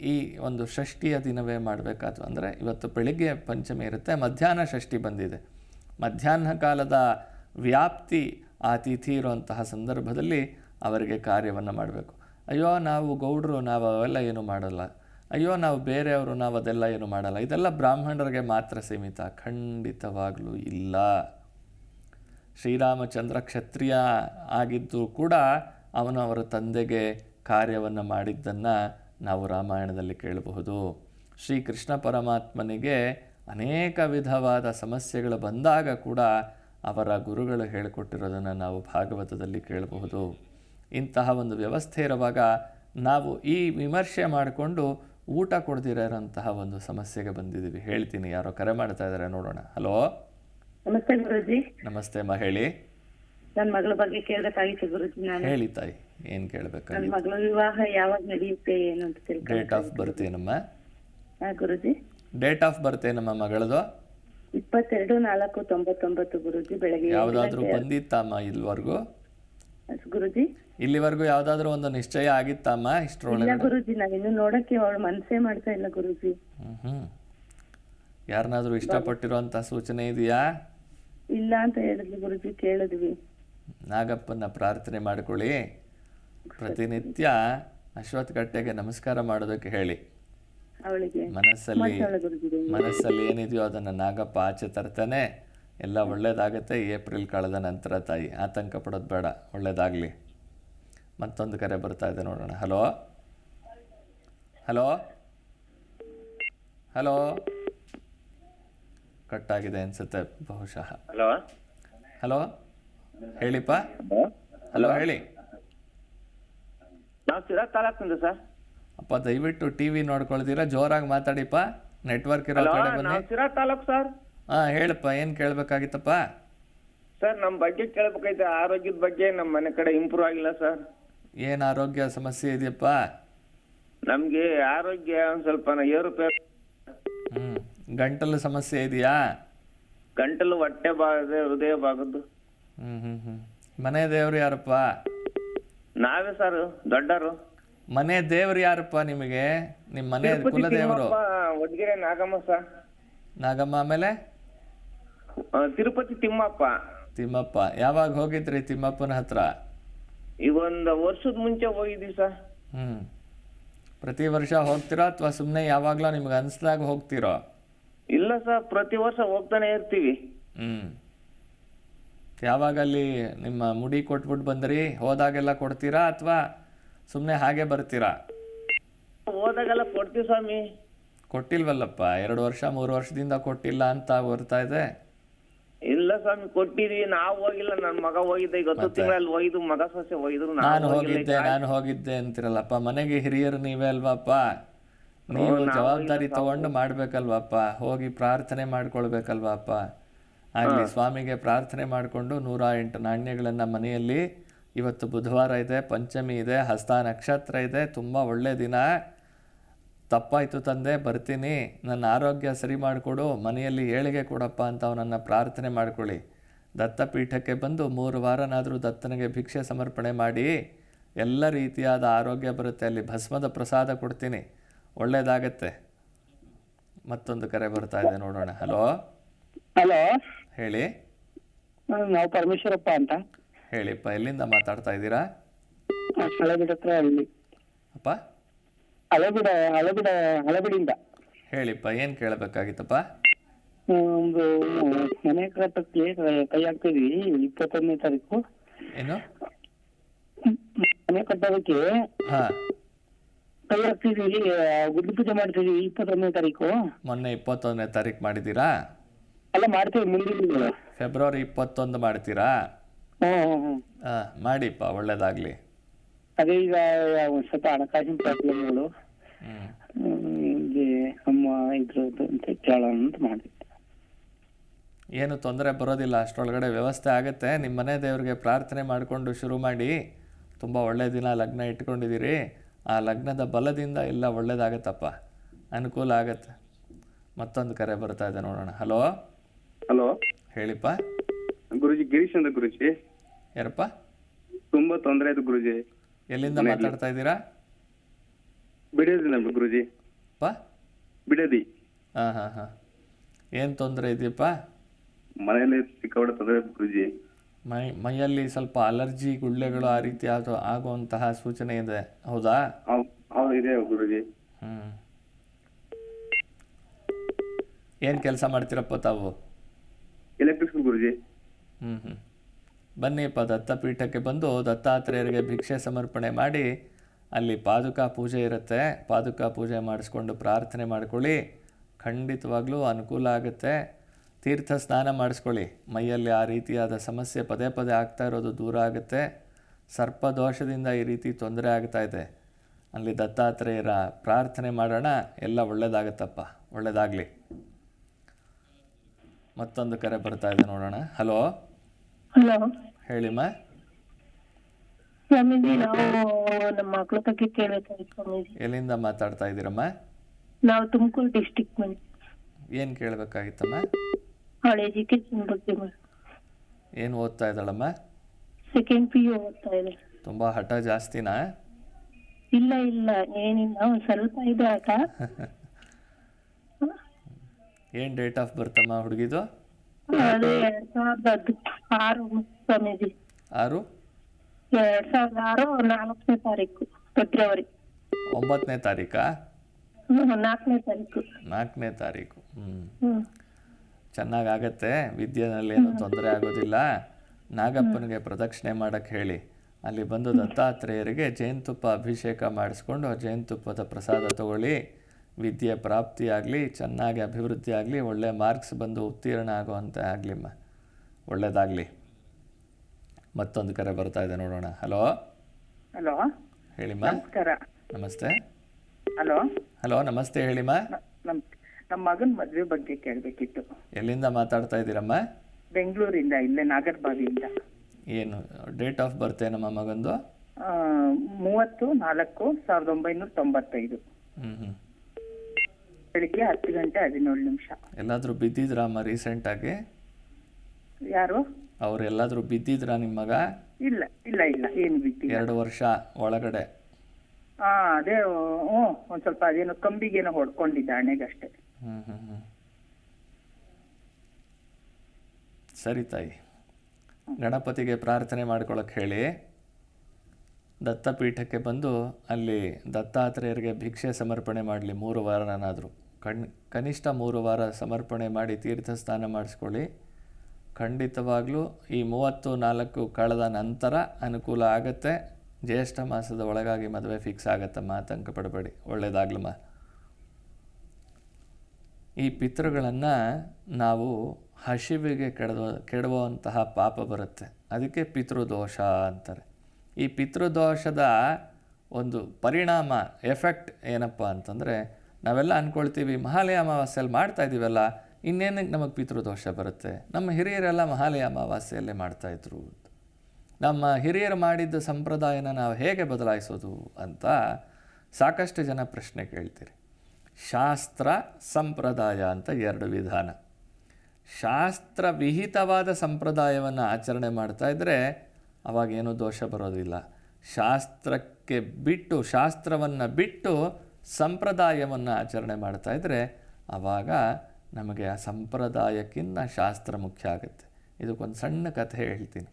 ಈ ಒಂದು ಷಷ್ಠಿಯ ದಿನವೇ ಮಾಡಬೇಕಾದ್ರು ಅಂದರೆ ಇವತ್ತು ಬೆಳಿಗ್ಗೆ ಪಂಚಮಿ ಇರುತ್ತೆ, ಮಧ್ಯಾಹ್ನ ಷಷ್ಠಿ ಬಂದಿದೆ. ಮಧ್ಯಾಹ್ನ ಕಾಲದ ವ್ಯಾಪ್ತಿ ಆ ತಿಥಿ ಇರುವಂತಹ ಸಂದರ್ಭದಲ್ಲಿ ಅವರಿಗೆ ಕಾರ್ಯವನ್ನು ಮಾಡಬೇಕು. ಅಯ್ಯೋ, ನಾವು ಗೌಡರು, ನಾವು ಅವೆಲ್ಲ ಏನೂ ಮಾಡಲ್ಲ. ಅಯ್ಯೋ, ನಾವು ಬೇರೆಯವರು, ನಾವು ಅದೆಲ್ಲ ಏನು ಮಾಡಲ್ಲ. ಇದೆಲ್ಲ ಬ್ರಾಹ್ಮಣರಿಗೆ ಮಾತ್ರ ಸೀಮಿತ. ಖಂಡಿತವಾಗಲೂ ಇಲ್ಲ. ಶ್ರೀರಾಮಚಂದ್ರ ಕ್ಷತ್ರಿಯ ಆಗಿದ್ದು ಕೂಡ ಅವನು ಅವರ ತಂದೆಗೆ ಕಾರ್ಯವನ್ನು ಮಾಡಿದ್ದನ್ನು ನಾವು ರಾಮಾಯಣದಲ್ಲಿ ಕೇಳಬಹುದು. ಶ್ರೀಕೃಷ್ಣ ಪರಮಾತ್ಮನಿಗೆ ಅನೇಕ ವಿಧವಾದ ಸಮಸ್ಯೆಗಳು ಬಂದಾಗ ಕೂಡ ಅವರ ಗುರುಗಳು ಹೇಳಿಕೊಟ್ಟಿರೋದನ್ನು ನಾವು ಭಾಗವತದಲ್ಲಿ ಕೇಳಬಹುದು. ಇಂತಹ ಒಂದು ವ್ಯವಸ್ಥೆ ಇರುವಾಗ ನಾವು ಈ ವಿಮರ್ಶೆ ಮಾಡಿಕೊಂಡು ಊಟ ಕೊಡ್ದಿರೋಂತಹ ಒಂದು ಸಮಸ್ಯೆಗೆ ಬಂದಿದ್ದೀವಿ. ಹೇಳ್ತೀನಿ ಯಾರೋ ಕರೆ ಮಾಡ್ತಾ ಇದ್ದಾರೆ ನೋಡೋಣ. ಹಲೋ? ನಮಸ್ತೆ ಗುರುಜಿ. ನಮಸ್ತೆ ಅಮ್ಮ ಹೇಳಿ. ನನ್ನ ಮಗಳ ಬಗ್ಗೆ ಕೇಳಬೇಕಾಗಿತ್ತು ಗುರುಜಿ ನಾನು. ಹೇಳಿ ತಾಯಿ ಏನು ಕೇಳಬೇಕು ನನ್ನ ಮಗಳ ವಿವಾಹ ಯಾವಾಗ ನಡೆಯುತ್ತೆ ಏನು ಅಂತ ತಿಳ್ಕೊಂಡು ಡೇಟ್ ಆಫ್ ಬರ್ತ್ ಏನಮ್ಮ? ಹಾ ಗುರುಜಿ. ಡೇಟ್ ಆಫ್ ಬರ್ತ್ ಏನಮ್ಮ ಮಗಳದು? ಇಪ್ಪತ್ತೆರಡು ನಾಲ್ಕು ತೊಂಬತ್ತೊಂಬತ್ತು ಗುರುಜಿ ಬೆಳಗ್ಗೆ ಯಾವಾಗಾದರೂ ಯಾವುದಾದ್ರೂ ಬಂದಿತ್ತಮ್ಮ ಇಲ್ಲಿವರೆಗೂ ಗುರುಜಿ. ಇಲ್ಲಿವರೆಗೂ ಯಾವ್ದಾದ್ರು ಒಂದು ನಿಶ್ಚಯ ಆಗಿತ್ತಮ್ಮ ಇಲ್ಲ ಒಳ್ಳೆ ಗುರುಜಿ ನಾವಿನ್ನು ನೋಡಕ್ಕೆ ಅವಳು ಮನಸ್ಸೇ ಮಾಡ್ತಾ ಇಲ್ಲ ಗುರುಜಿ. ಹ್ಮ್ ಯಾರನ್ನಾದ್ರೂ ಇಷ್ಟಪಟ್ಟಿರುವಂತ ಸೂಚನೆ ಇದೆಯಾ? ಇಲ್ಲ ಅಂತ ಹೇಳಿದ್ವಿ ಗುರುಜಿ ಕೇಳಿದ್ವಿ. ನಾಗಪ್ಪನ ಪ್ರಾರ್ಥನೆ ಮಾಡ್ಕೊಳ್ಳಿ. ಪ್ರತಿನಿತ್ಯ ಅಶ್ವತ್ಥ ಕಟ್ಟೆಗೆ ನಮಸ್ಕಾರ ಮಾಡೋದಕ್ಕೆ ಹೇಳಿ. ಅವಳಿಗೆ ಮನಸ್ಸಲ್ಲಿ ಮನಸ್ಸಲ್ಲಿ ಏನಿದೆಯೋ ಅದನ್ನು ನಾಗಪ್ಪ ಆಚೆ ತರ್ತಾನೆ. ಎಲ್ಲ ಒಳ್ಳೇದಾಗತ್ತೆ ಏಪ್ರಿಲ್ ಕಳೆದ ನಂತರ ತಾಯಿ. ಆತಂಕ ಪಡೋದು ಬೇಡ ಒಳ್ಳೇದಾಗಲಿ. ಮತ್ತೊಂದು ಕರೆ ಬರ್ತಾ ಇದೆ ನೋಡೋಣ. ಹಲೋ ಹಲೋ ಹಲೋ ಕಟ್ ಆಗಿದೆ ಅನ್ಸುತ್ತೆ ಬಹುಶಃ. ಹಲೋ ಹಲೋ ಹೇಳಿಪ್ಪ? ಹಲೋ ಹೇಳಿ. ನಾವು ಸಿರಾ ತಾಲೂಕಿಂದ ಸರ್ ಅಪ್ಪ ದಯವಿಟ್ಟು ಟಿವಿ ನೋಡ್ಕೊಳ್ತೀರಾ? ಜೋರಾಗಿ ಮಾತಾಡಿಪ್ಪ. ನೆಟ್ವರ್ಕ್ ಇರೋ ಕಡೆ ಬನ್ನಿ. ಸಿರಾ ತಾಲೂಕು ಸರ್ ಹಾಂ ಹೇಳಪ್ಪ ಏನ್ ಕೇಳ್ಬೇಕಾಗಿತ್ತಪ್ಪ? ಸರ್ ನಮ್ಮ ಬಗ್ಗೆ ಕೇಳ್ಬೇಕೈತೆ ಆರೋಗ್ಯದ ಬಗ್ಗೆ ನಮ್ಮ ಮನೆ ಕಡೆ ಇಂಪ್ರೂವ್ ಆಗಿಲ್ಲ ಸರ್ ಏನು ಆರೋಗ್ಯ ಸಮಸ್ಯೆ ಇದೆಯಪ್ಪ? ನಮ್ಗೆ ಆರೋಗ್ಯ ಒಂದ್ ಸ್ವಲ್ಪ ಏರುಪೇರು ಹ್ಞೂ ಗಂಟಲು ಸಮಸ್ಯೆ ಇದೆಯಾ? ಗಂಟಲು ಹೊಟ್ಟೆ ಭಾಗದ ಹೃದಯ ಭಾಗದ್ದು. ಹ್ಮ್ ಹ್ಞೂ ಹ್ಞೂ ಮನೆ ದೇವ್ರು ಯಾರಪ್ಪ? ನಾವೇ ಸರ್ ದೊಡ್ಡರು. ಮನೆ ದೇವ್ರು ಯಾರಪ್ಪ ನಿಮಗೆ? ನಿಮ್ಮ ಮನೆ ಕುಲದೇವರು. ಒಡ್ಗೆರೆ ನಾಗಮ್ಮ ಸರ್ ನಾಗಮ್ಮ ಆಮೇಲೆ? ಆ, ತಿರುಪತಿ ತಿಮ್ಮಪ್ಪ. ತಿಮ್ಮಪ್ಪ. ಯಾವಾಗ ಹೋಗಿದ್ರಿ ತಿಮ್ಮಪ್ಪನ ಹತ್ರ? ಈಗ ಒಂದು ವರ್ಷದ ಮುಂಚೆ ಹೋಗಿದ್ವಿ ಸರ್. ಹ್ಞೂ ಪ್ರತಿ ವರ್ಷ ಹೋಗ್ತೀರಾ ಅಥವಾ ಸುಮ್ಮನೆ ಯಾವಾಗಲೂ ನಿಮ್ಗೆ ಅನಿಸ್ದಾಗ ಹೋಗ್ತೀರೋ? ಇಲ್ಲ ಸರ್ ಪ್ರತಿ ವರ್ಷ ಹೋಗ್ತಾನೆ ಇರ್ತೀವಿ. ಹ್ಞೂ ಯಾವಾಗ ಅಲ್ಲಿ ನಿಮ್ಮ ಮುಡಿ ಕೊಟ್ಬಿಟ್ಟು ಬಂದ್ರಿ ಹೋದಾಗೆಲ್ಲ ಕೊಡ್ತೀರಾ ಅಥವಾ ಸುಮ್ಮನೆ ಹಾಗೆ ಬರ್ತೀರಾ? ಹೋದಾಗೆಲ್ಲ ಕೊಡ್ತೀವಿ ಸ್ವಾಮಿ. ಕೊಟ್ಟಿಲ್ವಲ್ಲಪ್ಪ ಎರಡು ವರ್ಷ ಮೂರು ವರ್ಷದಿಂದ ಕೊಟ್ಟಿಲ್ಲ ಅಂತ ಬರ್ತಾ ಇದೆ. ಇಲ್ಲ ಸ್ವಾಮಿ ಕೊಟ್ಟಿದೀವಿ. ನಾವು ಹೋಗಿಲ್ಲ. ನನ್ ಮಗ ಹೋಗಿದ್ದೆ. ಈಗ ಹತ್ತು ತಿಂಗಳಲ್ಲಿ ಹೋಗಿದ್ದು ಮಗ ಸೊಸೆ ಹೋಗಿದ್ರು ನಾನು ಹೋಗಿದ್ದೆ ನಾನು ಹೋಗಿದ್ದೆ ಅಂತಿರಲ್ಲಪ್ಪ. ಮನೆಗೆ ಹಿರಿಯರು ನೀವೇ ಅಲ್ವಾಪ್ಪ? ನೀವು ಜವಾಬ್ದಾರಿ ತಗೊಂಡು ಮಾಡ್ಬೇಕಲ್ವಪ್ಪ? ಹೋಗಿ ಪ್ರಾರ್ಥನೆ ಮಾಡ್ಕೊಳ್ಬೇಕಲ್ವಪ್ಪ? ಆಗ್ಲಿ ಸ್ವಾಮಿಗೆ ಪ್ರಾರ್ಥನೆ ಮಾಡಿಕೊಂಡು ನೂರ ಎಂಟು ನಾಣ್ಯಗಳನ್ನ ಮನೆಯಲ್ಲಿ ಇವತ್ತು ಬುಧವಾರ ಇದೆ ಪಂಚಮಿ ಇದೆ ಹಸ್ತ ನಕ್ಷತ್ರ ಇದೆ. ತುಂಬ ಒಳ್ಳೆ ದಿನ. ತಪ್ಪಾಯ್ತು ತಂದೆ ಬರ್ತೀನಿ. ನನ್ನ ಆರೋಗ್ಯ ಸರಿ ಮಾಡಿಕೊಡು. ಮನೆಯಲ್ಲಿ ಏಳಿಗೆ ಕೊಡಪ್ಪ ಅಂತ ಅವನನ್ನು ಪ್ರಾರ್ಥನೆ ಮಾಡಿಕೊಳ್ಳಿ. ದತ್ತಪೀಠಕ್ಕೆ ಬಂದು ಮೂರು ವಾರನಾದರೂ ದತ್ತನಿಗೆ ಭಿಕ್ಷೆ ಸಮರ್ಪಣೆ ಮಾಡಿ. ಎಲ್ಲ ರೀತಿಯಾದ ಆರೋಗ್ಯ ಬರುತ್ತೆ. ಅಲ್ಲಿ ಭಸ್ಮದ ಪ್ರಸಾದ ಕೊಡ್ತೀನಿ. ಒಳ್ಳೇದಾಗತ್ತೆ. ಮತ್ತೊಂದು ಕರೆ ಬರ್ತಾ ಇದೆ ನೋಡೋಣ. ಹಲೋ? ಹಲೋ? ಹೇಳಿ. ನಾವು ಪರಮೇಶ್ವರಪ್ಪ ಅಂತ. ಹೇಳಿಪ್ಪ ಎಲ್ಲಿಂದ ಮಾತಾಡ್ತಾ ಇದ್ದೀರಾ? ಅಪ್ಪ? ಹಳೆಬಿಡ ಹಳೆಬಿಡ ಹಳೆಬಿಡಿಂದ ಹೇಳಿಪ್ಪ ಏನ್ ಕೇಳಬೇಕಾಗಿತ್ತಪ್ಪ? ಒಂದು ಮನೆ ಕಟ್ಟಕ್ಕೆ ಕೈ ಹಾಕ್ತಿದ್ವಿ ಇಪ್ಪತ್ತೊಂದನೇ ತಾರೀಕು. ಏನು? ಮನೆ ಕಟ್ಟೋದಕ್ಕೆ ಹಾ. ಕೈ ಹಾಕ್ತಿದ್ವಿ ಗುಡ್ಡು ಪೂಜೆ ಮಾಡ್ತಿದ್ವಿ ಇಪ್ಪತ್ತೊಂದನೇ ತಾರೀಕು. ಮೊನ್ನೆ ಇಪ್ಪತ್ತೊಂದನೇ ತಾರೀಕು ಮಾಡಿದ್ದೀರಾ? ಅಲ್ಲ ಮಾಡ್ತೀವಿ ಮುಂದಿನ ಫೆಬ್ರವರಿ ಇಪ್ಪತ್ತೊಂದು ಮಾಡ್ತೀರಾ? ಹ್ಮ್ ಹಾಂ ಮಾಡಿಪ್ಪ ಒಳ್ಳೇದಾಗ್ಲಿ. ಅದೇ ಈಗ ಒಂದ್ ಸ್ವಲ್ಪ ಹಣಕಾಸಿನ ಪ್ರಾಬ್ಲಮ್ಗಳು. ಇಲ್ಲಿ ನಮ್ಮ ಇದ್ರದ್ದು ಅಂತ ಕೇಳೋಣ ಅಂತ ಮಾಡಿದ್ವಿ ಏನು ತೊಂದರೆ ಬರೋದಿಲ್ಲ ಅಷ್ಟರೊಳಗಡೆ ವ್ಯವಸ್ಥೆ ಆಗುತ್ತೆ. ನಿಮ್ಮ ಮನೆ ದೇವರಿಗೆ ಪ್ರಾರ್ಥನೆ ಮಾಡಿಕೊಂಡು ಶುರು ಮಾಡಿ ತುಂಬ ಒಳ್ಳೆ ದಿನ ಲಗ್ನ ಇಟ್ಕೊಂಡಿದ್ದೀರಿ. ಆ ಲಗ್ನದ ಬಲದಿಂದ ಎಲ್ಲ ಒಳ್ಳೇದಾಗತ್ತಪ್ಪ. ಅನುಕೂಲ ಆಗತ್ತೆ. ಮತ್ತೊಂದು ಕರೆ ಬರ್ತಾ ಇದೆ ನೋಡೋಣ. ಹಲೋ? ಹಲೋ? ಹೇಳಿಪ್ಪ. ಗುರುಜಿ ಗಿರೀಶ್ ಅಂತ ಗುರುಜಿ. ಯಾರಪ್ಪ? ತುಂಬಾ ತೊಂದರೆ ಆಯ್ತು ಗುರುಜಿ. ಎಲ್ಲಿಂದ ಮಾತಾಡ್ತಾ ಇದ್ದೀರಾ? ಬಿಡದಿ ನಮ್ಮ ಗುರುಜಿ. ಅಪ್ಪ ಬಿಡದಿ. ಹಾಂ ಹಾಂ ಹಾಂ. ಏನು ತೊಂದರೆ ಇದೆಯಪ್ಪ? ಮನೆಯಲ್ಲಿ ಸಿಕ್ಕಾಪಟ್ಟೆ ತೊಂದರೆ ಗುರುಜಿ. ಮೈ ಮೈಯಲ್ಲಿ ಸ್ವಲ್ಪ ಅಲರ್ಜಿ ಗುಳ್ಳೆಗಳು ಆ ರೀತಿ ಆಗೋ ಆಗುವಂತಹ ಸೂಚನೆ ಇದೆ. ಹೌದಾ? ಹೌ- ಹೌದು ಇದೆ ಗುರುಜಿ. ಹ್ಞೂ ಏನು ಕೆಲಸ ಮಾಡ್ತೀರಪ್ಪ ತಾವು? ಎಲೆಕ್ಟ್ರಿಷಿಯನ್ ಗುರುಜಿ. ಹ್ಞೂ ಹ್ಞೂ ಬನ್ನಿಪ್ಪ ದತ್ತಪೀಠಕ್ಕೆ ಬಂದು ದತ್ತಾತ್ರೇಯರಿಗೆ ಭಿಕ್ಷೆ ಸಮರ್ಪಣೆ ಮಾಡಿ ಅಲ್ಲಿ ಪಾದುಕಾ ಪೂಜೆ ಇರುತ್ತೆ. ಪಾದುಕಾ ಪೂಜೆ ಮಾಡಿಸ್ಕೊಂಡು ಪ್ರಾರ್ಥನೆ ಮಾಡ್ಕೊಳ್ಳಿ. ಖಂಡಿತವಾಗ್ಲೂ ಅನುಕೂಲ ಆಗುತ್ತೆ. ತೀರ್ಥ ಸ್ನಾನ ಮಾಡಿಸ್ಕೊಳ್ಳಿ. ಮೈಯಲ್ಲಿ ಆ ರೀತಿಯಾದ ಸಮಸ್ಯೆ ಪದೇ ಪದೇ ಆಗ್ತಾ ಇರೋದು ದೂರ ಆಗುತ್ತೆ. ಸರ್ಪದೋಷದಿಂದ ಈ ರೀತಿ ತೊಂದರೆ ಆಗ್ತಾ ಇದೆ. ಅಲ್ಲಿ ದತ್ತಾತ್ರೇಯರ ಪ್ರಾರ್ಥನೆ ಮಾಡೋಣ. ಎಲ್ಲ ಒಳ್ಳೆಯದಾಗತ್ತಪ್ಪ ಒಳ್ಳೇದಾಗಲಿ. ಮತ್ತೊಂದು ಕರೆ ಬರ್ತಾ ಇದೆ ನೋಡೋಣ. ಹಲೋ? ಹಲೋ? ಹೇಳಿಮ್ಮ ಸ್ವಾಮೀಜಿ ನಾವು ನಮ್ಮ ಮಕ್ಳ ಬಗ್ಗೆ ಕೇಳಬೇಕಾಗಿತ್ತು ಸ್ವಾಮೀಜಿ. ಎಲ್ಲಿಂದ ಮಾತಾಡ್ತಾ ಇದ್ದೀರಮ್ಮ? ನಾವು ತುಮಕೂರು ಡಿಸ್ಟಿಕ್ ಮನೆ ಏನ್ ಕೇಳಬೇಕಾಗಿತ್ತಮ್ಮ? ಅವಳ ಎಜುಕೇಶನ್ ಬಗ್ಗೆ ಏನು ಓದ್ತಾ ಇದ್ದಾಳಮ್ಮ? ಸೆಕೆಂಡ್ ಪಿ ಯು ಓದ್ತಾ ಇದೆ ತುಂಬಾ ಹಠ ಜಾಸ್ತಿನಾ? ಇಲ್ಲ ಇಲ್ಲ ಏನಿಲ್ಲ ಒಂದ್ ಸ್ವಲ್ಪ ಇದೆ ಆಟ ಏನ್ ಡೇಟ್ ಆಫ್ ಬರ್ತಮ್ಮ ಹುಡುಗಿದು? ಅದೇ ಎರಡ್ ಸಾವಿರದ ಸ್ವಾಮೀಜಿ. ಆರು? ಎರಡ್ ಸಾವಿರದ ಆರು ನಾಲ್ಕನೇ ತಾರೀಕು ಫೆಬ್ರವರಿ. ಒಂಬತ್ತನೇ ತಾರೀಕಾ? ನಾಲ್ಕನೇ ತಾರೀಕು. ನಾಲ್ಕನೇ ತಾರೀಕು ಹ್ಮ್. ಚೆನ್ನಾಗಾಗತ್ತೆ? ವಿದ್ಯೆನಲ್ಲಿ ಏನು ತೊಂದರೆ ಆಗೋದಿಲ್ಲ. ನಾಗಪ್ಪನಿಗೆ ಪ್ರದಕ್ಷಿಣೆ ಮಾಡಕ್ಕೆ ಹೇಳಿ. ಅಲ್ಲಿ ಬಂದು ದತ್ತಾತ್ರೇಯರಿಗೆ ಜೇನುತುಪ್ಪ ಅಭಿಷೇಕ ಮಾಡಿಸ್ಕೊಂಡು ಜೇನುತುಪ್ಪದ ಪ್ರಸಾದ ತಗೊಳ್ಳಿ. ವಿದ್ಯೆ ಪ್ರಾಪ್ತಿಯಾಗಲಿ ಚೆನ್ನಾಗಿ ಅಭಿವೃದ್ಧಿ ಆಗಲಿ ಒಳ್ಳೆ ಮಾರ್ಕ್ಸ್ ಬಂದು ಉತ್ತೀರ್ಣ ಆಗುವಂತೆ ಆಗಲಿಮ್ಮ ಒಳ್ಳೆಯದಾಗಲಿ ಮತ್ತೊಂದು ಕರೆ ಬರ್ತಾ ಇದೆ ನೋಡೋಣ. ಹಲೋ ಹಲೋ ಹೇಳಿಮ್ಮ. ನಮಸ್ಕಾರ. ನಮಸ್ತೆ. ಹಲೋ ಹಲೋ ನಮಸ್ತೆ ಹೇಳಿಮ್ಮ. ನಮ್ ನಮ್ಮ ಮಗನ ಮದ್ವೆ ಬಗ್ಗೆ ಕೇಳಬೇಕಿತ್ತು. ಎಲ್ಲಿಂದ ಮಾತಾಡ್ತಾ ಇದ್ದೀರಮ್ಮ? ಬೆಂಗಳೂರಿಂದ ಇಲ್ಲೇ ನಾಗರ್ಬಾವಿಯಿಂದ. ಏನು ಡೇಟ್ ಆಫ್ ಬರ್ತ್ ನಮ್ಮ ಮಗಂದು? ಆ, ಮೂವತ್ತು ನಾಲ್ಕು ಸಾವಿರದ ಒಂಬೈನೂರ ತೊಂಬತ್ತೈದು. ಹ್ಞೂ ಹ್ಞೂ ಬೆಳಿಗ್ಗೆ ಹತ್ತು ಗಂಟೆ ಹದಿನೇಳು ನಿಮಿಷ. ಎಲ್ಲಾದರೂ ಬಿದ್ದಿದ್ರಮ್ಮ ರೀಸೆಂಟಾಗಿ? ಯಾರು? ಅವ್ರು ಎಲ್ಲಾದರೂ ಬಿದ್ದಿದ್ರಾ ನಿಮ್ಮ ಮಗ? ಇಲ್ಲ ಇಲ್ಲ ಇಲ್ಲ ಏನು ಬಿದ್ದಿಲ್ಲ. ಎರಡು ವರ್ಷ ಒಳಗಡೆ. ಹಾ ಅದೇ ಹ್ಞೂ ಒಂದ್ ಸ್ವಲ್ಪ ಅದೇನೋ ಕಂಬಿಗೇನೋ ಹೊಡ್ಕೊಂಡಿದ್ದ ಹಣೆಗಷ್ಟೇ. ಹ್ಮ್ ಹ್ಮ್ ಸರಿ ತಾಯಿ. ಗಣಪತಿಗೆ ಪ್ರಾರ್ಥನೆ ಮಾಡ್ಕೊಳಕ್ಕೆ ಹೇಳಿ. ದತ್ತಪೀಠಕ್ಕೆ ಬಂದು ಅಲ್ಲಿ ದತ್ತಾತ್ರೇಯರಿಗೆ ಭಿಕ್ಷೆ ಸಮರ್ಪಣೆ ಮಾಡಲಿ ಮೂರು ವಾರನಾದರೂ ಕಣ್ ಕನಿಷ್ಠ ಮೂರು ವಾರ ಸಮರ್ಪಣೆ ಮಾಡಿ ತೀರ್ಥ ಸ್ನಾನ ಮಾಡಿಸ್ಕೊಳ್ಳಿ. ಖಂಡಿತವಾಗ್ಲೂ ಈ ಮೂವತ್ತು ನಾಲ್ಕು ಕಳೆದ ನಂತರ ಅನುಕೂಲ ಆಗುತ್ತೆ. ಜ್ಯೇಷ್ಠ ಮಾಸದ ಒಳಗಾಗಿ ಮದುವೆ ಫಿಕ್ಸ್ ಆಗತ್ತಮ್ಮ ಆತಂಕ ಪಡಬೇಡಿ. ಒಳ್ಳೆಯದಾಗ್ಲಮ್ಮ ಈ ಪಿತೃಗಳನ್ನು ನಾವು ಹಸಿವಿಗೆ ಕೆಡವ ಕೆಡುವಂತಹ ಪಾಪ ಬರುತ್ತೆ. ಅದಕ್ಕೆ ಪಿತೃದೋಷ ಅಂತಾರೆ. ಈ ಪಿತೃದೋಷದ ಒಂದು ಪರಿಣಾಮ ಎಫೆಕ್ಟ್ ಏನಪ್ಪ ಅಂತಂದರೆ, ನಾವೆಲ್ಲ ಅಂದ್ಕೊಳ್ತೀವಿ ಮಹಾಲಯ ಅಮಾವಾಸ್ಯಲ್ಲಿ ಮಾಡ್ತಾ ಇದ್ದೀವಲ್ಲ ಇನ್ನೇನಕ್ಕೆ ನಮಗೆ ಪಿತೃದೋಷ ಬರುತ್ತೆ? ನಮ್ಮ ಹಿರಿಯರೆಲ್ಲ ಮಹಾಲಯ ಅಮಾವಾಸ್ಯೆಯಲ್ಲೇ ಮಾಡ್ತಾಯಿದ್ರು ನಮ್ಮ ಹಿರಿಯರು ಮಾಡಿದ್ದ ಸಂಪ್ರದಾಯನ ನಾವು ಹೇಗೆ ಬದಲಾಯಿಸೋದು ಅಂತ ಸಾಕಷ್ಟು ಜನ ಪ್ರಶ್ನೆ ಕೇಳ್ತೀರಿ. ಶಾಸ್ತ್ರ ಸಂಪ್ರದಾಯ ಅಂತ ಎರಡು ವಿಧಾನ. ಶಾಸ್ತ್ರ ವಿಹಿತವಾದ ಸಂಪ್ರದಾಯವನ್ನು ಆಚರಣೆ ಮಾಡ್ತಾ ಇದ್ದರೆ ಅವಾಗೇನೂ ದೋಷ ಬರೋದಿಲ್ಲ. ಶಾಸ್ತ್ರಕ್ಕೆ ಬಿಟ್ಟು, ಶಾಸ್ತ್ರವನ್ನು ಬಿಟ್ಟು ಸಂಪ್ರದಾಯವನ್ನು ಆಚರಣೆ ಮಾಡ್ತಾ ಇದ್ದರೆ ಆವಾಗ ನಮಗೆ ಆ ಸಂಪ್ರದಾಯಕ್ಕಿಂತ ಶಾಸ್ತ್ರ ಮುಖ್ಯ ಆಗುತ್ತೆ. ಇದಕ್ಕೊಂದು ಸಣ್ಣ ಕಥೆ ಹೇಳ್ತೀನಿ.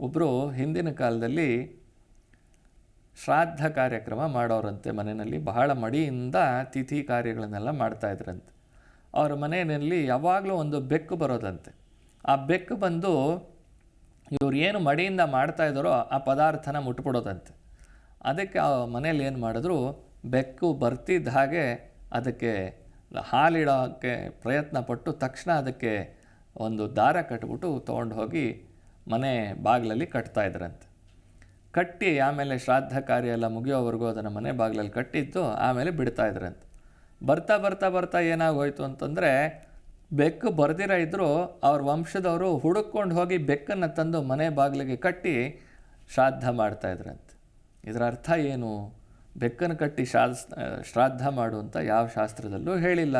ಒಬ್ಬರು ಹಿಂದಿನ ಕಾಲದಲ್ಲಿ ಶ್ರಾದ್ದ ಕಾರ್ಯಕ್ರಮ ಮಾಡೋರಂತೆ ಮನೆಯಲ್ಲಿ, ಬಹಳ ಮಡಿಯಿಂದ ತಿಥಿ ಕಾರ್ಯಗಳನ್ನೆಲ್ಲ ಮಾಡ್ತಾಯಿದ್ರಂತೆ ಅವರ ಮನೆಯಲ್ಲಿ ಯಾವಾಗಲೂ ಒಂದು ಬೆಕ್ಕು ಬರೋದಂತೆ. ಆ ಬೆಕ್ಕು ಬಂದು ಇವ್ರು ಏನು ಮಡಿಯಿಂದ ಮಾಡ್ತಾ ಇದ್ದಾರೋ ಆ ಪದಾರ್ಥನ ಮುಟ್ಬಿಡೋದಂತೆ. ಅದಕ್ಕೆ ಆ ಮನೇಲಿ ಏನು ಮಾಡಿದ್ರು, ಬೆಕ್ಕು ಬರ್ತಿದ್ದ ಹಾಗೆ ಅದಕ್ಕೆ ಹಾಲಿಡೋಕ್ಕೆ ಪ್ರಯತ್ನ ಪಟ್ಟು ತಕ್ಷಣ ಅದಕ್ಕೆ ಒಂದು ದಾರ ಕಟ್ಬಿಟ್ಟು ತೊಗೊಂಡು ಹೋಗಿ ಮನೆ ಬಾಗಿಲಲ್ಲಿ ಕಟ್ತಾ ಇದ್ರಂತೆ. ಕಟ್ಟಿ ಆಮೇಲೆ ಶ್ರಾದ್ದ ಕಾರ್ಯ ಎಲ್ಲ ಮುಗಿಯೋವರೆಗೂ ಅದನ್ನು ಮನೆ ಬಾಗಿಲಲ್ಲಿ ಕಟ್ಟಿದ್ದು ಆಮೇಲೆ ಬಿಡ್ತಾ ಇದ್ರಂತೆ. ಬರ್ತಾ ಬರ್ತಾ ಬರ್ತಾ ಏನಾಗೋಯ್ತು ಅಂತಂದರೆ ಬೆಕ್ಕು ಬರ್ದಿರ ಇದ್ದರೂ ಅವ್ರ ವಂಶದವರು ಹುಡುಕೊಂಡು ಹೋಗಿ ಬೆಕ್ಕನ್ನು ತಂದು ಮನೆ ಬಾಗಿಲಿಗೆ ಕಟ್ಟಿ ಶ್ರಾದ್ದ ಮಾಡ್ತಾಯಿದ್ರಂತೆ ಇದರ ಅರ್ಥ ಏನು? ಬೆಕ್ಕನ್ನು ಕಟ್ಟಿ ಶಾಸ್, ಶ್ರಾದ್ದ ಮಾಡು ಅಂತ ಯಾವ ಶಾಸ್ತ್ರದಲ್ಲೂ ಹೇಳಿಲ್ಲ.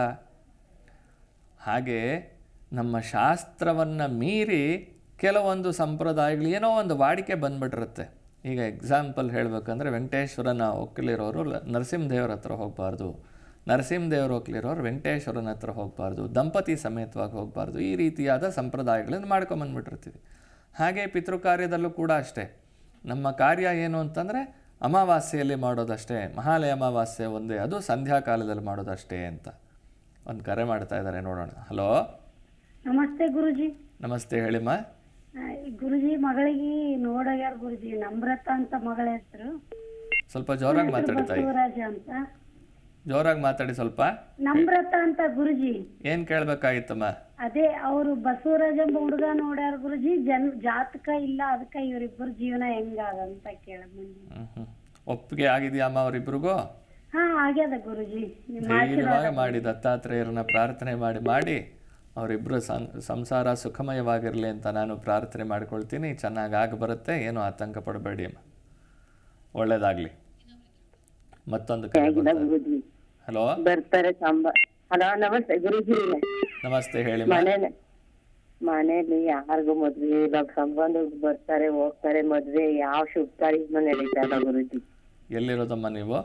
ಹಾಗೆ ನಮ್ಮ ಶಾಸ್ತ್ರವನ್ನು ಮೀರಿ ಕೆಲವೊಂದು ಸಂಪ್ರದಾಯಗಳು ಏನೋ ಒಂದು ವಾಡಿಕೆ ಬಂದ್ಬಿಟ್ಟಿರುತ್ತೆ. ಈಗ ಎಕ್ಸಾಂಪಲ್ ಹೇಳಬೇಕಂದ್ರೆ ವೆಂಕಟೇಶ್ವರನ ಒಕ್ಕಲಿರೋರು ನರಸಿಂಹದೇವ್ರ ಹತ್ರ ಹೋಗಬಾರ್ದು. ನರಸಿಂಹದೇವ್ರ ಒಕ್ಕಲಿರೋರು ವೆಂಕಟೇಶ್ವರನ ಹತ್ರ ಹೋಗಬಾರ್ದು. ದಂಪತಿ ಸಮೇತವಾಗಿ ಹೋಗಬಾರ್ದು. ಈ ರೀತಿಯಾದ ಸಂಪ್ರದಾಯಗಳನ್ನು ಮಾಡ್ಕೊಂಬಂದ್ಬಿಟ್ಟಿರ್ತೀವಿ. ಹಾಗೆ ಪಿತೃ ಕಾರ್ಯದಲ್ಲೂ ಕೂಡ ಅಷ್ಟೇ. ನಮ್ಮ ಕಾರ್ಯ ಏನು ಅಂತಂದರೆ ಅಮಾವಾಸ್ಯೆಯಲ್ಲಿ ಮಾಡೋದಷ್ಟೇ ಮಹಾಲಯ ಅಮಾವಾಸ್ಯೆ ಒಂದೇ ಅದು ಸಂಧ್ಯಾ ಕಾಲದಲ್ಲಿ ಮಾಡೋದಷ್ಟೇ ಅಂತ. ಒಂದು ಕರೆ ಮಾಡ್ತಾ ಇದ್ದಾರೆ ನೋಡೋಣ. ಹಲೋ? ನಮಸ್ತೆ ಗುರುಜಿ. ನಮಸ್ತೆ ಹೇಳಿಮ್ಮ ಗುರುಜಿ ಮಗಳಿಗೆ ನೋಡಗ್ಯಾರ ಗುರುಜಿ? ನಮ್ರತ ಅಂತ ಮಗಳ ಹೆಸರು. ಸ್ವಲ್ಪ ಜೋರಾಗಿ ಮಾತಾಡ್ತಾ ತಾಯಿ ಬಸವರಾಜ ಅಂತ. ಜೋರಾಗಿ ಮಾತಾಡಿ ಸ್ವಲ್ಪ. ನಮ್ರತ ಅಂತ ಗುರುಜಿ. ಏನ್ ಕೇಳಬೇಕಾಗಿತ್ತಮ್ಮ? ಅದೇ ಅವರು ಬಸವರಾಜ ಎಂಬ ಹುಡುಗ ನೋಡ್ಯಾರ ಗುರುಜಿ ಜನ್ ಜಾತಕ ಇಲ್ಲ ಅದಕ್ಕ ಇವ್ರಿಬ್ಬರ ಜೀವನ ಹೆಂಗಾದಂತ ಹ್ಞೂ ಒಪ್ಪಿಗೆ ಆಗಿದೆಯಮ್ಮ ಅವರಿಬ್ರಿಗೂ? ಹಾ ಆಗ್ಯದ ಗುರುಜಿ. ನಿಮ್ಮ ಧೈರ್ಯವಾಗಿ ಮಾಡಿ ದತ್ತಾತ್ರೇಯರನ್ನ ಪ್ರಾರ್ಥನೆ ಮಾಡಿ ಮಾಡಿ ಅವರಿಬ್ಬರು ಸಂ ಸಂಸಾರ ಸುಖಮಯವಾಗಿರಲಿ ಅಂತ ನಾನು ಪ್ರಾರ್ಥನೆ ಮಾಡ್ಕೊಳ್ತೀನಿ. ಚೆನ್ನಾಗಿ ಆಗಿ ಬರುತ್ತೆ ಏನು ಆತಂಕ ಪಡಬೇಡಿ ಅಮ್ಮ. ಒಳ್ಳೇದಾಗ್ಲಿ. ಮತ್ತೊಂದು ಹಲೋ ಬರ್ತಾರೆ ಸಾಂಬ. ಹಲೋ ನಮಸ್ತೆ ಗುರುಜಿ. ನಮಸ್ತೆ ಹೇಳಿ ಮನೇಲಿ ಮನೇಲಿ ಯಾರಿಗೂ ಮದ್ವೆ ಇವಾಗ ಸಂಬಂಧ ಬರ್ತಾರೆ ಹೋಗ್ತಾರೆ ಮದ್ವೆ ಯಾವ ಶುಭ ಕಾರ್ಯಕ್ರಮ ನಡೀತಾ ಇಲ್ಲ ಗುರುಜಿ. ಎಲ್ಲಿರೋದಮ್ಮ ನೀವು?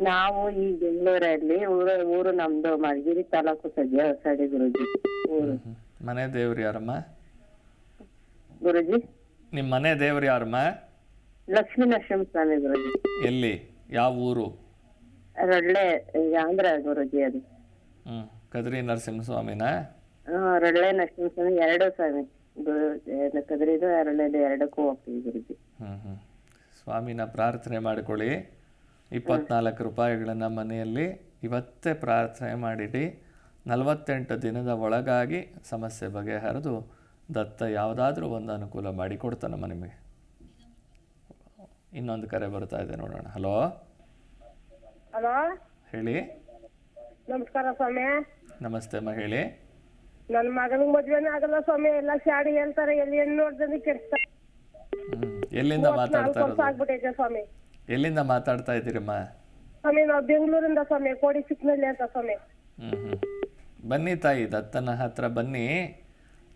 ನಾವು ಈ ಬೆಂಗಳೂರಲ್ಲಿ ಊರು ಊರು ನಮ್ದು ಮಧುಗಿರಿ ತಾಲೂಕು ಸದ್ಯ ಹೊಸಡಿ ಗುರುಜಿ. ಊರು. ಮನೆ ದೇವ್ರು ಯಾರಮ್ಮ? ಗುರುಜಿ? ನಿಮ್ಮ ಮನೆ ದೇವ್ರು ಯಾರಮ್ಮ? ಲಕ್ಷ್ಮೀ ನರಸಿಂಹ ಸ್ವಾಮಿ ಗುರುಜಿ. ಎಲ್ಲಿ? ಯಾವ ಊರು? ರೊಳ್ಳೆ ಆಂಧ್ರ ಗುರುಜಿ ಅದು. ಹ್ಞೂ ಕದ್ರಿ ನರಸಿಂಹಸ್ವಾಮಿನ? ಹಾ ರೊಳ್ಳೆ ನರಸಿಂಹ ಸ್ವಾಮಿ. ಎರಡು ಸ್ವಾಮಿ ಕದ್ರಿದು ಅರಳೆದು ಎರಡಕ್ಕೂ ಹೋಗ್ತೀವಿ ಗುರುಜಿ. ಹ್ಞೂ ಹ್ಞೂ ಸ್ವಾಮಿನ ಪ್ರಾರ್ಥನೆ ಮಾಡಿಕೊಳ್ಳಿ. ಇಪ್ಪತ್ನಾಲ್ಕು ರೂಪಾಯಿಗಳನ್ನು ಮನೆಯಲ್ಲಿ ಇವತ್ತೇ ಪ್ರಾರ್ಥನೆ ಮಾಡಿಡಿ. ನಲವತ್ತೆಂಟು ದಿನದ ಒಳಗಾಗಿ ಸಮಸ್ಯೆ ಬಗೆಹರಿದು ದತ್ತ ಯಾವುದಾದ್ರೂ ಒಂದು ಅನುಕೂಲ ಮಾಡಿ ಕೊಡ್ತಾನಮ್ಮ ನಿಮಗೆ. ಇನ್ನೊಂದು ಕರೆ ಬರ್ತಾ ಇದೆ ನೋಡೋಣ. ಹಲೋ? ಹಲೋ? ಹೇಳಿ. ನಮಸ್ಕಾರ ಸ್ವಾಮಿ. ನಮಸ್ತೆ ಅಮ್ಮ ಹೇಳಿ ನನ್ನ ಮಗನಿಗೆ ಮದ್ವೆನೇ ಆಗಲ್ಲ ಸ್ವಾಮಿ ಎಲ್ಲ ಶಾಡಿ ಹೇಳ್ತಾರೆ ಎಲ್ಲಿ ಹೆಣ್ಣು ನೋಡ್ದಂಗೆ ಕೆಡ್ಸ್ತಾರೆ. ಹ್ಮ್. ಎಲ್ಲಿಂದ ಮಾತಾಡ್ತಾ ವರ್ಷ ಇರೋದು? ಆಗ್ಬಿಟ್ಟೈತೆ ಸ್ವಾಮಿ. ಎಲ್ಲಿಂದ ಮಾತಾಡ್ತಾ ಇದ್ದೀರಮ್ಮ? ಸ್ವಾಮಿ ನಾವು ಬೆಂಗಳೂರಿಂದ ಸ್ವಾಮಿ ಕೋಡಿ ಚಿಕ್ಕನಲ್ಲಿ ಅಂತ ಸ್ವಾಮಿ. ಹ್ಮ್ ಹ್ಮ್. ಬನ್ನಿ ತಾಯಿ ದತ್ತನ ಹತ್ರ ಬನ್ನಿ.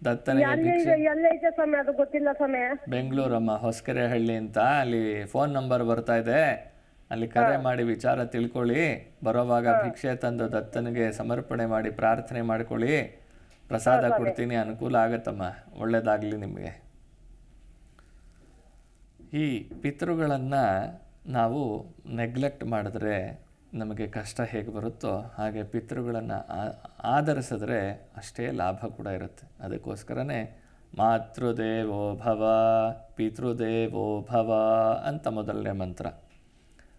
ದತ್ತನಿಗೆ ಎಲ್ಲಿ ಭಿಕ್ಷೆ. ಎಲ್ಲೈತೆ ಸ್ವಾಮಿ ಅದು ಗೊತ್ತಿಲ್ಲ ಸ್ವಾಮಿ. ಬೆಂಗಳೂರಮ್ಮ ಹೊಸಕೆರೆ ಹಳ್ಳಿ ಅಂತ. ಅಲ್ಲಿ ಫೋನ್ ನಂಬರ್ ಬರ್ತಾ ಇದೆ. ಅಲ್ಲಿ ಕರೆ ಮಾಡಿ ವಿಚಾರ ತಿಳ್ಕೊಳ್ಳಿ. ಬರೋವಾಗ ಭಿಕ್ಷೆ ತಂದು ದತ್ತನಿಗೆ ಸಮರ್ಪಣೆ ಮಾಡಿ ಪ್ರಾರ್ಥನೆ ಮಾಡ್ಕೊಳ್ಳಿ. ಪ್ರಸಾದ ಕೊಡ್ತೀನಿ ಅನುಕೂಲ ಆಗತ್ತಮ್ಮ. ಒಳ್ಳೇದಾಗಲಿ ನಿಮಗೆ. ಈ ಪಿತೃಗಳನ್ನು ನಾವು ನೆಗ್ಲೆಕ್ಟ್ ಮಾಡಿದ್ರೆ ನಮಗೆ ಕಷ್ಟ ಹೇಗೆ ಬರುತ್ತೋ ಹಾಗೆ ಪಿತೃಗಳನ್ನು ಆಧರಿಸಿದ್ರೆ ಅಷ್ಟೇ ಲಾಭ ಕೂಡ ಇರುತ್ತೆ. ಅದಕ್ಕೋಸ್ಕರನೇ ಮಾತೃದೇವೋ ಭವ ಪಿತೃದೇವೋ ಭವ ಅಂತ ಮೊದಲನೇ ಮಂತ್ರ.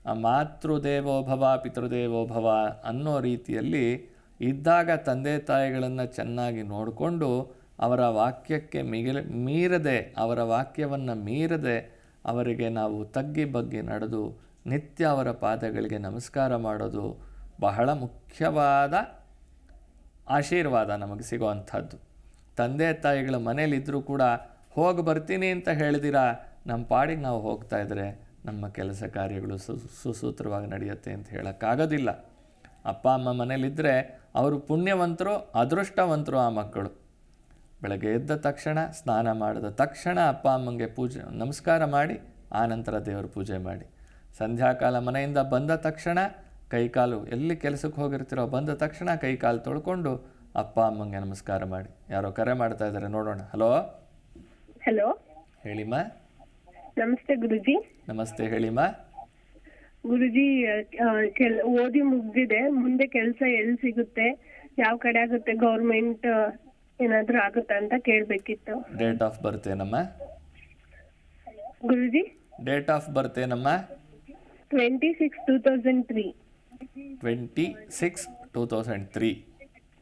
ಮಾತೃದೇವೋ ಭವ, ಪಿತೃದೇವೋ ಭವ ಅನ್ನೋ ರೀತಿಯಲ್ಲಿ ಇದ್ದಾಗ ತಂದೆ ತಾಯಿಗಳನ್ನು ಚೆನ್ನಾಗಿ ನೋಡಿಕೊಂಡು ಅವರ ವಾಕ್ಯಕ್ಕೆ ಮಿಗಿಲ, ಮೀರದೆ, ಅವರ ವಾಕ್ಯವನ್ನು ಮೀರದೆ ಅವರಿಗೆ ನಾವು ತಗ್ಗಿ ಬಗ್ಗಿ ನಡೆದು ನಿತ್ಯ ಅವರ ಪಾದಗಳಿಗೆ ನಮಸ್ಕಾರ ಮಾಡೋದು ಬಹಳ ಮುಖ್ಯವಾದ ಆಶೀರ್ವಾದ ನಮಗೆ ಸಿಗುವಂಥದ್ದು. ತಂದೆ ತಾಯಿಗಳ ಮನೇಲಿದ್ದರೂ ಕೂಡ ಹೋಗಿ ಬರ್ತೀನಿ ಅಂತ ಹೇಳಿದಿರ, ನಮ್ಮ ಪಾಡಿಗೆ ನಾವು ಹೋಗ್ತಾ ಇದ್ದರೆ ನಮ್ಮ ಕೆಲಸ ಕಾರ್ಯಗಳು ಸು ಸುಸೂತ್ರವಾಗಿ ನಡೆಯುತ್ತೆ ಅಂತ ಹೇಳೋಕ್ಕಾಗೋದಿಲ್ಲ. ಅಪ್ಪ ಅಮ್ಮ ಮನೇಲಿದ್ದರೆ ಅವರು ಪುಣ್ಯವಂತರು ಅದೃಷ್ಟವಂತರು ಆ ಮಕ್ಕಳು. ಬೆಳಗ್ಗೆ ಎದ್ದ ತಕ್ಷಣ ಸ್ನಾನ ಮಾಡಿದ ತಕ್ಷಣ ಅಪ್ಪ ಅಮ್ಮಂಗೆ ಪೂಜೆ ನಮಸ್ಕಾರ ಮಾಡಿ ಆನಂತರ ದೇವರ ಪೂಜೆ ಮಾಡಿ. ಸಂಧ್ಯಾಕಾಲ ಮನೆಯಿಂದ ಬಂದ ತಕ್ಷಣ ಕೈಕಾಲು ಎಲ್ಲಿ ಕೆಲಸಕ್ಕೆ ಹೋಗಿರ್ತೀರೋ ಬಂದ ತಕ್ಷಣ ಕೈಕಾಲು ತೊಳ್ಕೊಂಡು ಅಪ್ಪ ಅಮ್ಮಂಗೆ ನಮಸ್ಕಾರ ಮಾಡಿ. ಯಾರೋ ಕರೆ ಮಾಡ್ತಾ ಇದ್ದಾರೆ ನೋಡೋಣ. ಹಲೋ? ಹಲೋ? ಹೇಳಿಮ್ಮ. ನಮಸ್ತೆ ಗುರುಜಿ. ನಮಸ್ತೆ ಹೇಳಿಮ್ಮ. ಗುರುಜಿ ಕೆಲ್- ಓದಿ ಮುಗ್ದಿದೆ. ಮುಂದೆ ಕೆಲಸ ಎಲ್ಲಿ ಸಿಗುತ್ತೆ ಯಾವ ಕಡೆ ಆಗುತ್ತೆ ಗೌರ್ಮೆಂಟ್ ಏನಾದ್ರೂ ಆಗುತ್ತೆ ಅಂತ ಕೇಳ್ಬೇಕಿತ್ತು. ಡೇಟ್ ಆಫ್ ಬರ್ತ್ ಏನಮ್ಮ? ಗುರುಜಿ? ಡೇಟ್ ಆಫ್ ಬರ್ತ್ ಏನಮ್ಮ? Twenty six two thousand three. Twenty six two thousand three.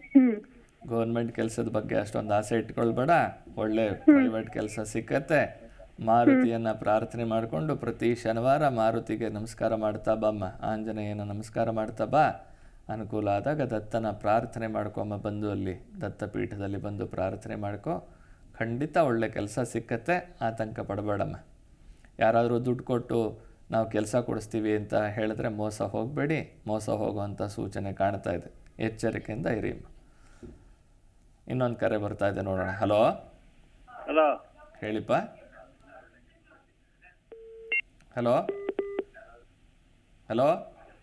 Hmm. Government ಕೆಲಸದ ಬಗ್ಗೆ ಅಷ್ಟೊಂದು ಆಸೆ ಇಟ್ಕೊಳ್ಬೇಡ. ಒಳ್ಳೆ ಪ್ರೈವೇಟ್ ಕೆಲಸ ಸಿಕ್ಕತ್ತೆ. ಮಾರುತಿಯನ್ನು ಪ್ರಾರ್ಥನೆ ಮಾಡಿಕೊಂಡು ಪ್ರತಿ ಶನಿವಾರ ಮಾರುತಿಗೆ ನಮಸ್ಕಾರ ಮಾಡ್ತಾ ಬಮ್ಮ ಆಂಜನೇಯನ ನಮಸ್ಕಾರ ಮಾಡ್ತಾ ಬಾ. ಅನುಕೂಲ ಆದಾಗ ದತ್ತನ ಪ್ರಾರ್ಥನೆ ಮಾಡ್ಕೊಂಬ ಬಂದು ಅಲ್ಲಿ ದತ್ತಪೀಠದಲ್ಲಿ ಬಂದು ಪ್ರಾರ್ಥನೆ ಮಾಡ್ಕೊ. ಖಂಡಿತ ಒಳ್ಳೆ ಕೆಲಸ ಸಿಕ್ಕತ್ತೆ. ಆತಂಕ ಪಡಬೇಡಮ್ಮ. ಯಾರಾದರೂ ದುಡ್ಡು ಕೊಟ್ಟು ನಾವು ಕೆಲಸ ಕೊಡಿಸ್ತೀವಿ ಅಂತ ಹೇಳಿದ್ರೆ ಮೋಸ ಹೋಗಬೇಡಿ. ಮೋಸ ಹೋಗುವಂಥ ಸೂಚನೆ ಕಾಣ್ತಾ ಇದೆ. ಎಚ್ಚರಿಕೆಯಿಂದ ಇರಿ ಇನ್ನೊಂದು ಕರೆ ಬರ್ತಾ ಇದೆ ನೋಡೋಣ. ಹಲೋ ಹಲೋ ಹೇಳಿಪ್ಪ. ಹಲೋ? ಹಲೋ?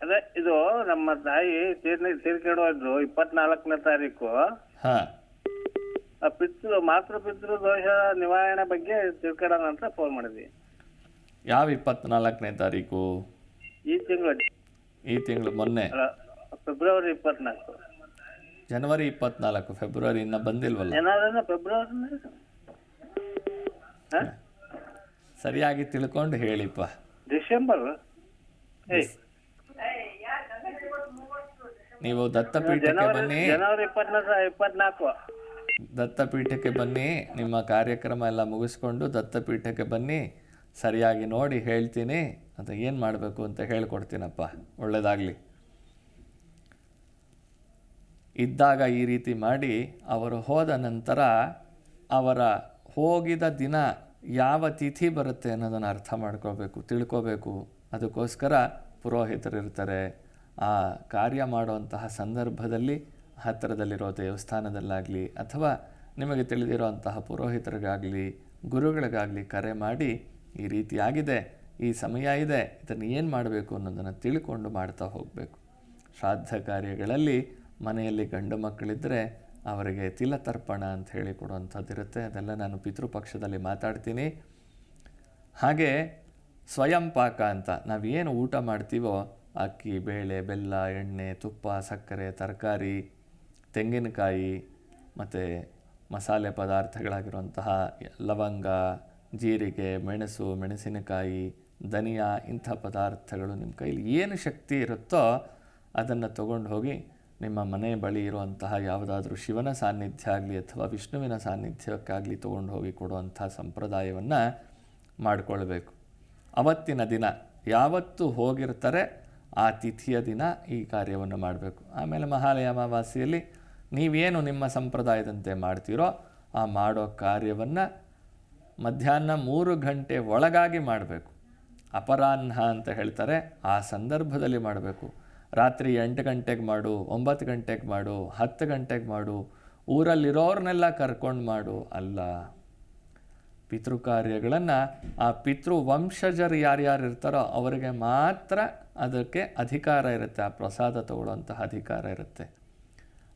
ಅದೇ ಇದು ನಮ್ಮ ತಾಯಿ ತೀರ್ನ ತೀರ್ಕೊಂಡೋದ್ರು ಇಪ್ಪತ್ನಾಲ್ಕನೇ ತಾರೀಕು. ಹಾಂ. ಪಿತೃ ಮಾತೃ ಪಿತೃ ದೋಷ ನಿವಾರಣೆ ಬಗ್ಗೆ ತಿಳ್ಕೊಳ್ಳೋಣ ಅಂತ ಫೋನ್ ಮಾಡಿದ್ವಿ. ಯಾವ ಇಪ್ಪತ್ನಾಲ್ಕನೇ ತಾರೀಕು? ಈ ತಿಂಗಳು. ಈ ತಿಂಗಳು ಮೊನ್ನೆ. ಫೆಬ್ರವರಿ ಇಪ್ಪತ್ನಾಲ್ಕು. ಜನವರಿ ಇಪ್ಪತ್ನಾಲ್ಕು ಫೆಬ್ರವರಿ ಇನ್ನ ಬಂದಿಲ್ವಲ್ಲ? ಏನಾದ್ರೂ ಫೆಬ್ರವರಿ ಸರಿಯಾಗಿ ತಿಳ್ಕೊಂಡು ಹೇಳಿಪ್ಪ. ಡಿಸೆಂಬರ್? ನೀವು ದತ್ತಪೀಠಕ್ಕೆ ಬನ್ನಿ. ಜನವರಿ ಇಪ್ಪತ್ನಾಲ್ಕು ಇಪ್ಪತ್ನಾಲ್ಕು. ದತ್ತಪೀಠಕ್ಕೆ ಬನ್ನಿ. ನಿಮ್ಮ ಕಾರ್ಯಕ್ರಮ ಎಲ್ಲ ಮುಗಿಸ್ಕೊಂಡು ದತ್ತಪೀಠಕ್ಕೆ ಬನ್ನಿ. ಸರಿಯಾಗಿ ನೋಡಿ ಹೇಳ್ತೀನಿ. ಅಂತ ಏನು ಮಾಡಬೇಕು ಅಂತ ಹೇಳ್ಕೊಡ್ತೀನಪ್ಪ. ಒಳ್ಳೆಯದಾಗಲಿ ಇದ್ದಾಗ ಈ ರೀತಿ ಮಾಡಿ ಅವರು ಹೋದ ನಂತರ ಅವರ ಹೋಗಿದ ದಿನ ಯಾವ ತಿಥಿ ಬರುತ್ತೆ ಅನ್ನೋದನ್ನು ಅರ್ಥ ಮಾಡ್ಕೋಬೇಕು, ತಿಳ್ಕೋಬೇಕು. ಅದಕ್ಕೋಸ್ಕರ ಪುರೋಹಿತರಿರ್ತಾರೆ ಆ ಕಾರ್ಯ ಮಾಡುವಂತಹ ಸಂದರ್ಭದಲ್ಲಿ ಹತ್ತಿರದಲ್ಲಿರೋ ದೇವಸ್ಥಾನದಲ್ಲಾಗಲಿ ಅಥವಾ ನಿಮಗೆ ತಿಳಿದಿರುವಂತಹ ಪುರೋಹಿತರಿಗಾಗಲಿ, ಗುರುಗಳಿಗಾಗಲಿ ಕರೆ ಮಾಡಿ ಈ ರೀತಿಯಾಗಿದೆ ಈ ಸಮಯ ಇದೆ, ಇದನ್ನು ಏನು ಮಾಡಬೇಕು ಅನ್ನೋದನ್ನು ತಿಳ್ಕೊಂಡು ಮಾಡ್ತಾ ಹೋಗಬೇಕು. ಶ್ರಾದ್ದ ಕಾರ್ಯಗಳಲ್ಲಿ ಮನೆಯಲ್ಲಿ ಗಂಡು ಮಕ್ಕಳಿದ್ದರೆ ಅವರಿಗೆ ತಿಲತರ್ಪಣ ಅಂತ ಹೇಳಿ ಕೊಡುವಂಥದ್ದು ಇರುತ್ತೆ. ಅದೆಲ್ಲ ನಾನು ಪಿತೃಪಕ್ಷದಲ್ಲಿ ಮಾತಾಡ್ತೀನಿ. ಹಾಗೆ ಸ್ವಯಂ ಪಾಕ ಅಂತ ನಾವೇನು ಊಟ ಮಾಡ್ತೀವೋ ಅಕ್ಕಿ, ಬೇಳೆ, ಬೆಲ್ಲ, ಎಣ್ಣೆ, ತುಪ್ಪ, ಸಕ್ಕರೆ, ತರಕಾರಿ, ತೆಂಗಿನಕಾಯಿ ಮತ್ತು ಮಸಾಲೆ ಪದಾರ್ಥಗಳಾಗಿರುವಂತಹ ಲವಂಗ, ಜೀರಿಗೆ, ಮೆಣಸು, ಮೆಣಸಿನಕಾಯಿ, ಧನಿಯಾ ಇಂಥ ಪದಾರ್ಥಗಳು ನಿಮ್ಮ ಕೈಲಿ ಏನು ಶಕ್ತಿ ಇರುತ್ತೋ ಅದನ್ನು ತಗೊಂಡು ಹೋಗಿ ನಿಮ್ಮ ಮನೆ ಬಳಿ ಇರುವಂತಹ ಯಾವುದಾದ್ರೂ ಶಿವನ ಸಾನ್ನಿಧ್ಯ ಆಗಲಿ ಅಥವಾ ವಿಷ್ಣುವಿನ ಸಾನ್ನಿಧ್ಯಕ್ಕಾಗಲಿ ತೊಗೊಂಡು ಹೋಗಿ ಕೊಡುವಂಥ ಸಂಪ್ರದಾಯವನ್ನು ಮಾಡಿಕೊಳ್ಬೇಕು. ಅವತ್ತಿನ ದಿನ ಯಾವತ್ತು ಹೋಗಿರ್ತಾರೆ ಆ ತಿಥಿಯ ದಿನ ಈ ಕಾರ್ಯವನ್ನು ಮಾಡಬೇಕು. ಆಮೇಲೆ ಮಹಾಲಯ ಅಮಾವಾಸ್ಯೆಯಲ್ಲಿ ನೀವೇನು ನಿಮ್ಮ ಸಂಪ್ರದಾಯದಂತೆ ಮಾಡ್ತೀರೋ ಆ ಮಾಡೋ ಕಾರ್ಯವನ್ನು ಮಧ್ಯಾಹ್ನ ಮೂರು ಗಂಟೆ ಒಳಗಾಗಿ ಮಾಡಬೇಕು. ಅಪರಾಹ್ನ ಅಂತ ಹೇಳ್ತಾರೆ, ಆ ಸಂದರ್ಭದಲ್ಲಿ ಮಾಡಬೇಕು. ರಾತ್ರಿ ಎಂಟು ಗಂಟೆಗೆ ಮಾಡು, ಒಂಬತ್ತು ಗಂಟೆಗೆ ಮಾಡು, ಹತ್ತು ಗಂಟೆಗೆ ಮಾಡು, ಊರಲ್ಲಿರೋರ್ನೆಲ್ಲ ಕರ್ಕೊಂಡು ಮಾಡು ಅಲ್ಲ. ಪಿತೃ ಕಾರ್ಯಗಳನ್ನು ಆ ಪಿತೃ ವಂಶಜರು ಯಾರ್ಯಾರು ಇರ್ತಾರೋ ಅವರಿಗೆ ಮಾತ್ರ ಅದಕ್ಕೆ ಅಧಿಕಾರ ಇರುತ್ತೆ, ಆ ಪ್ರಸಾದ ತಗೊಳ್ಳುವಂತಹ ಅಧಿಕಾರ ಇರುತ್ತೆ.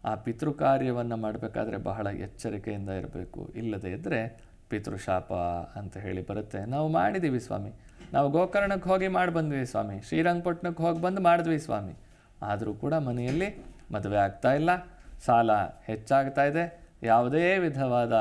ಆ ಪಿತೃ ಕಾರ್ಯವನ್ನು ಮಾಡಬೇಕಾದ್ರೆ ಬಹಳ ಎಚ್ಚರಿಕೆಯಿಂದ ಇರಬೇಕು. ಇಲ್ಲದೇ ಇದ್ದರೆ ಪಿತೃಶಾಪ ಅಂತ ಹೇಳಿ ಬರುತ್ತೆ. ನಾವು ಮಾಡಿದ್ದೀವಿ ಸ್ವಾಮಿ. ನಾವು ಗೋಕರ್ಣಕ್ಕೆ ಹೋಗಿ ಮಾಡಿ ಬಂದ್ವಿ ಸ್ವಾಮಿ. ಶ್ರೀರಂಗಪಟ್ಟಣಕ್ಕೆ ಹೋಗಿ ಬಂದು ಮಾಡಿದ್ವಿ ಸ್ವಾಮಿ. ಆದರೂ ಕೂಡ ಮನೆಯಲ್ಲಿ ಮದುವೆ ಆಗ್ತಾ ಇಲ್ಲ. ಸಾಲ ಹೆಚ್ಚಾಗ್ತಾ ಇದೆ. ಯಾವುದೇ ವಿಧವಾದ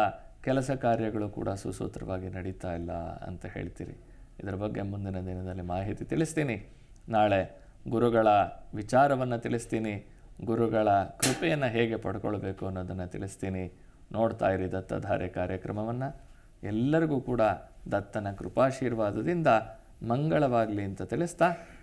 ಕೆಲಸ ಕಾರ್ಯಗಳು ಕೂಡ ಸುಸೂತ್ರವಾಗಿ ನಡೀತಾ ಇಲ್ಲ ಅಂತ ಹೇಳ್ತೀರಿ. ಇದರ ಬಗ್ಗೆ ಮುಂದಿನ ದಿನದಲ್ಲಿ ಮಾಹಿತಿ ತಿಳಿಸ್ತೀನಿ. ನಾಳೆ ಗುರುಗಳ ವಿಚಾರವನ್ನು ತಿಳಿಸ್ತೀನಿ. ಗುರುಗಳ ಕೃಪೆಯನ್ನು ಹೇಗೆ ಪಡ್ಕೊಳ್ಬೇಕು ಅನ್ನೋದನ್ನು ತಿಳಿಸ್ತೀನಿ. ನೋಡ್ತಾ ಇರಿ ದತ್ತಧಾರೆ ಕಾರ್ಯಕ್ರಮವನ್ನು. ಎಲ್ಲರಿಗೂ ಕೂಡ ದತ್ತನ ಕೃಪಾಶೀರ್ವಾದದಿಂದ ಮಂಗಳವಾಗಲಿ ಅಂತ ತಿಳಿಸ್ತಾ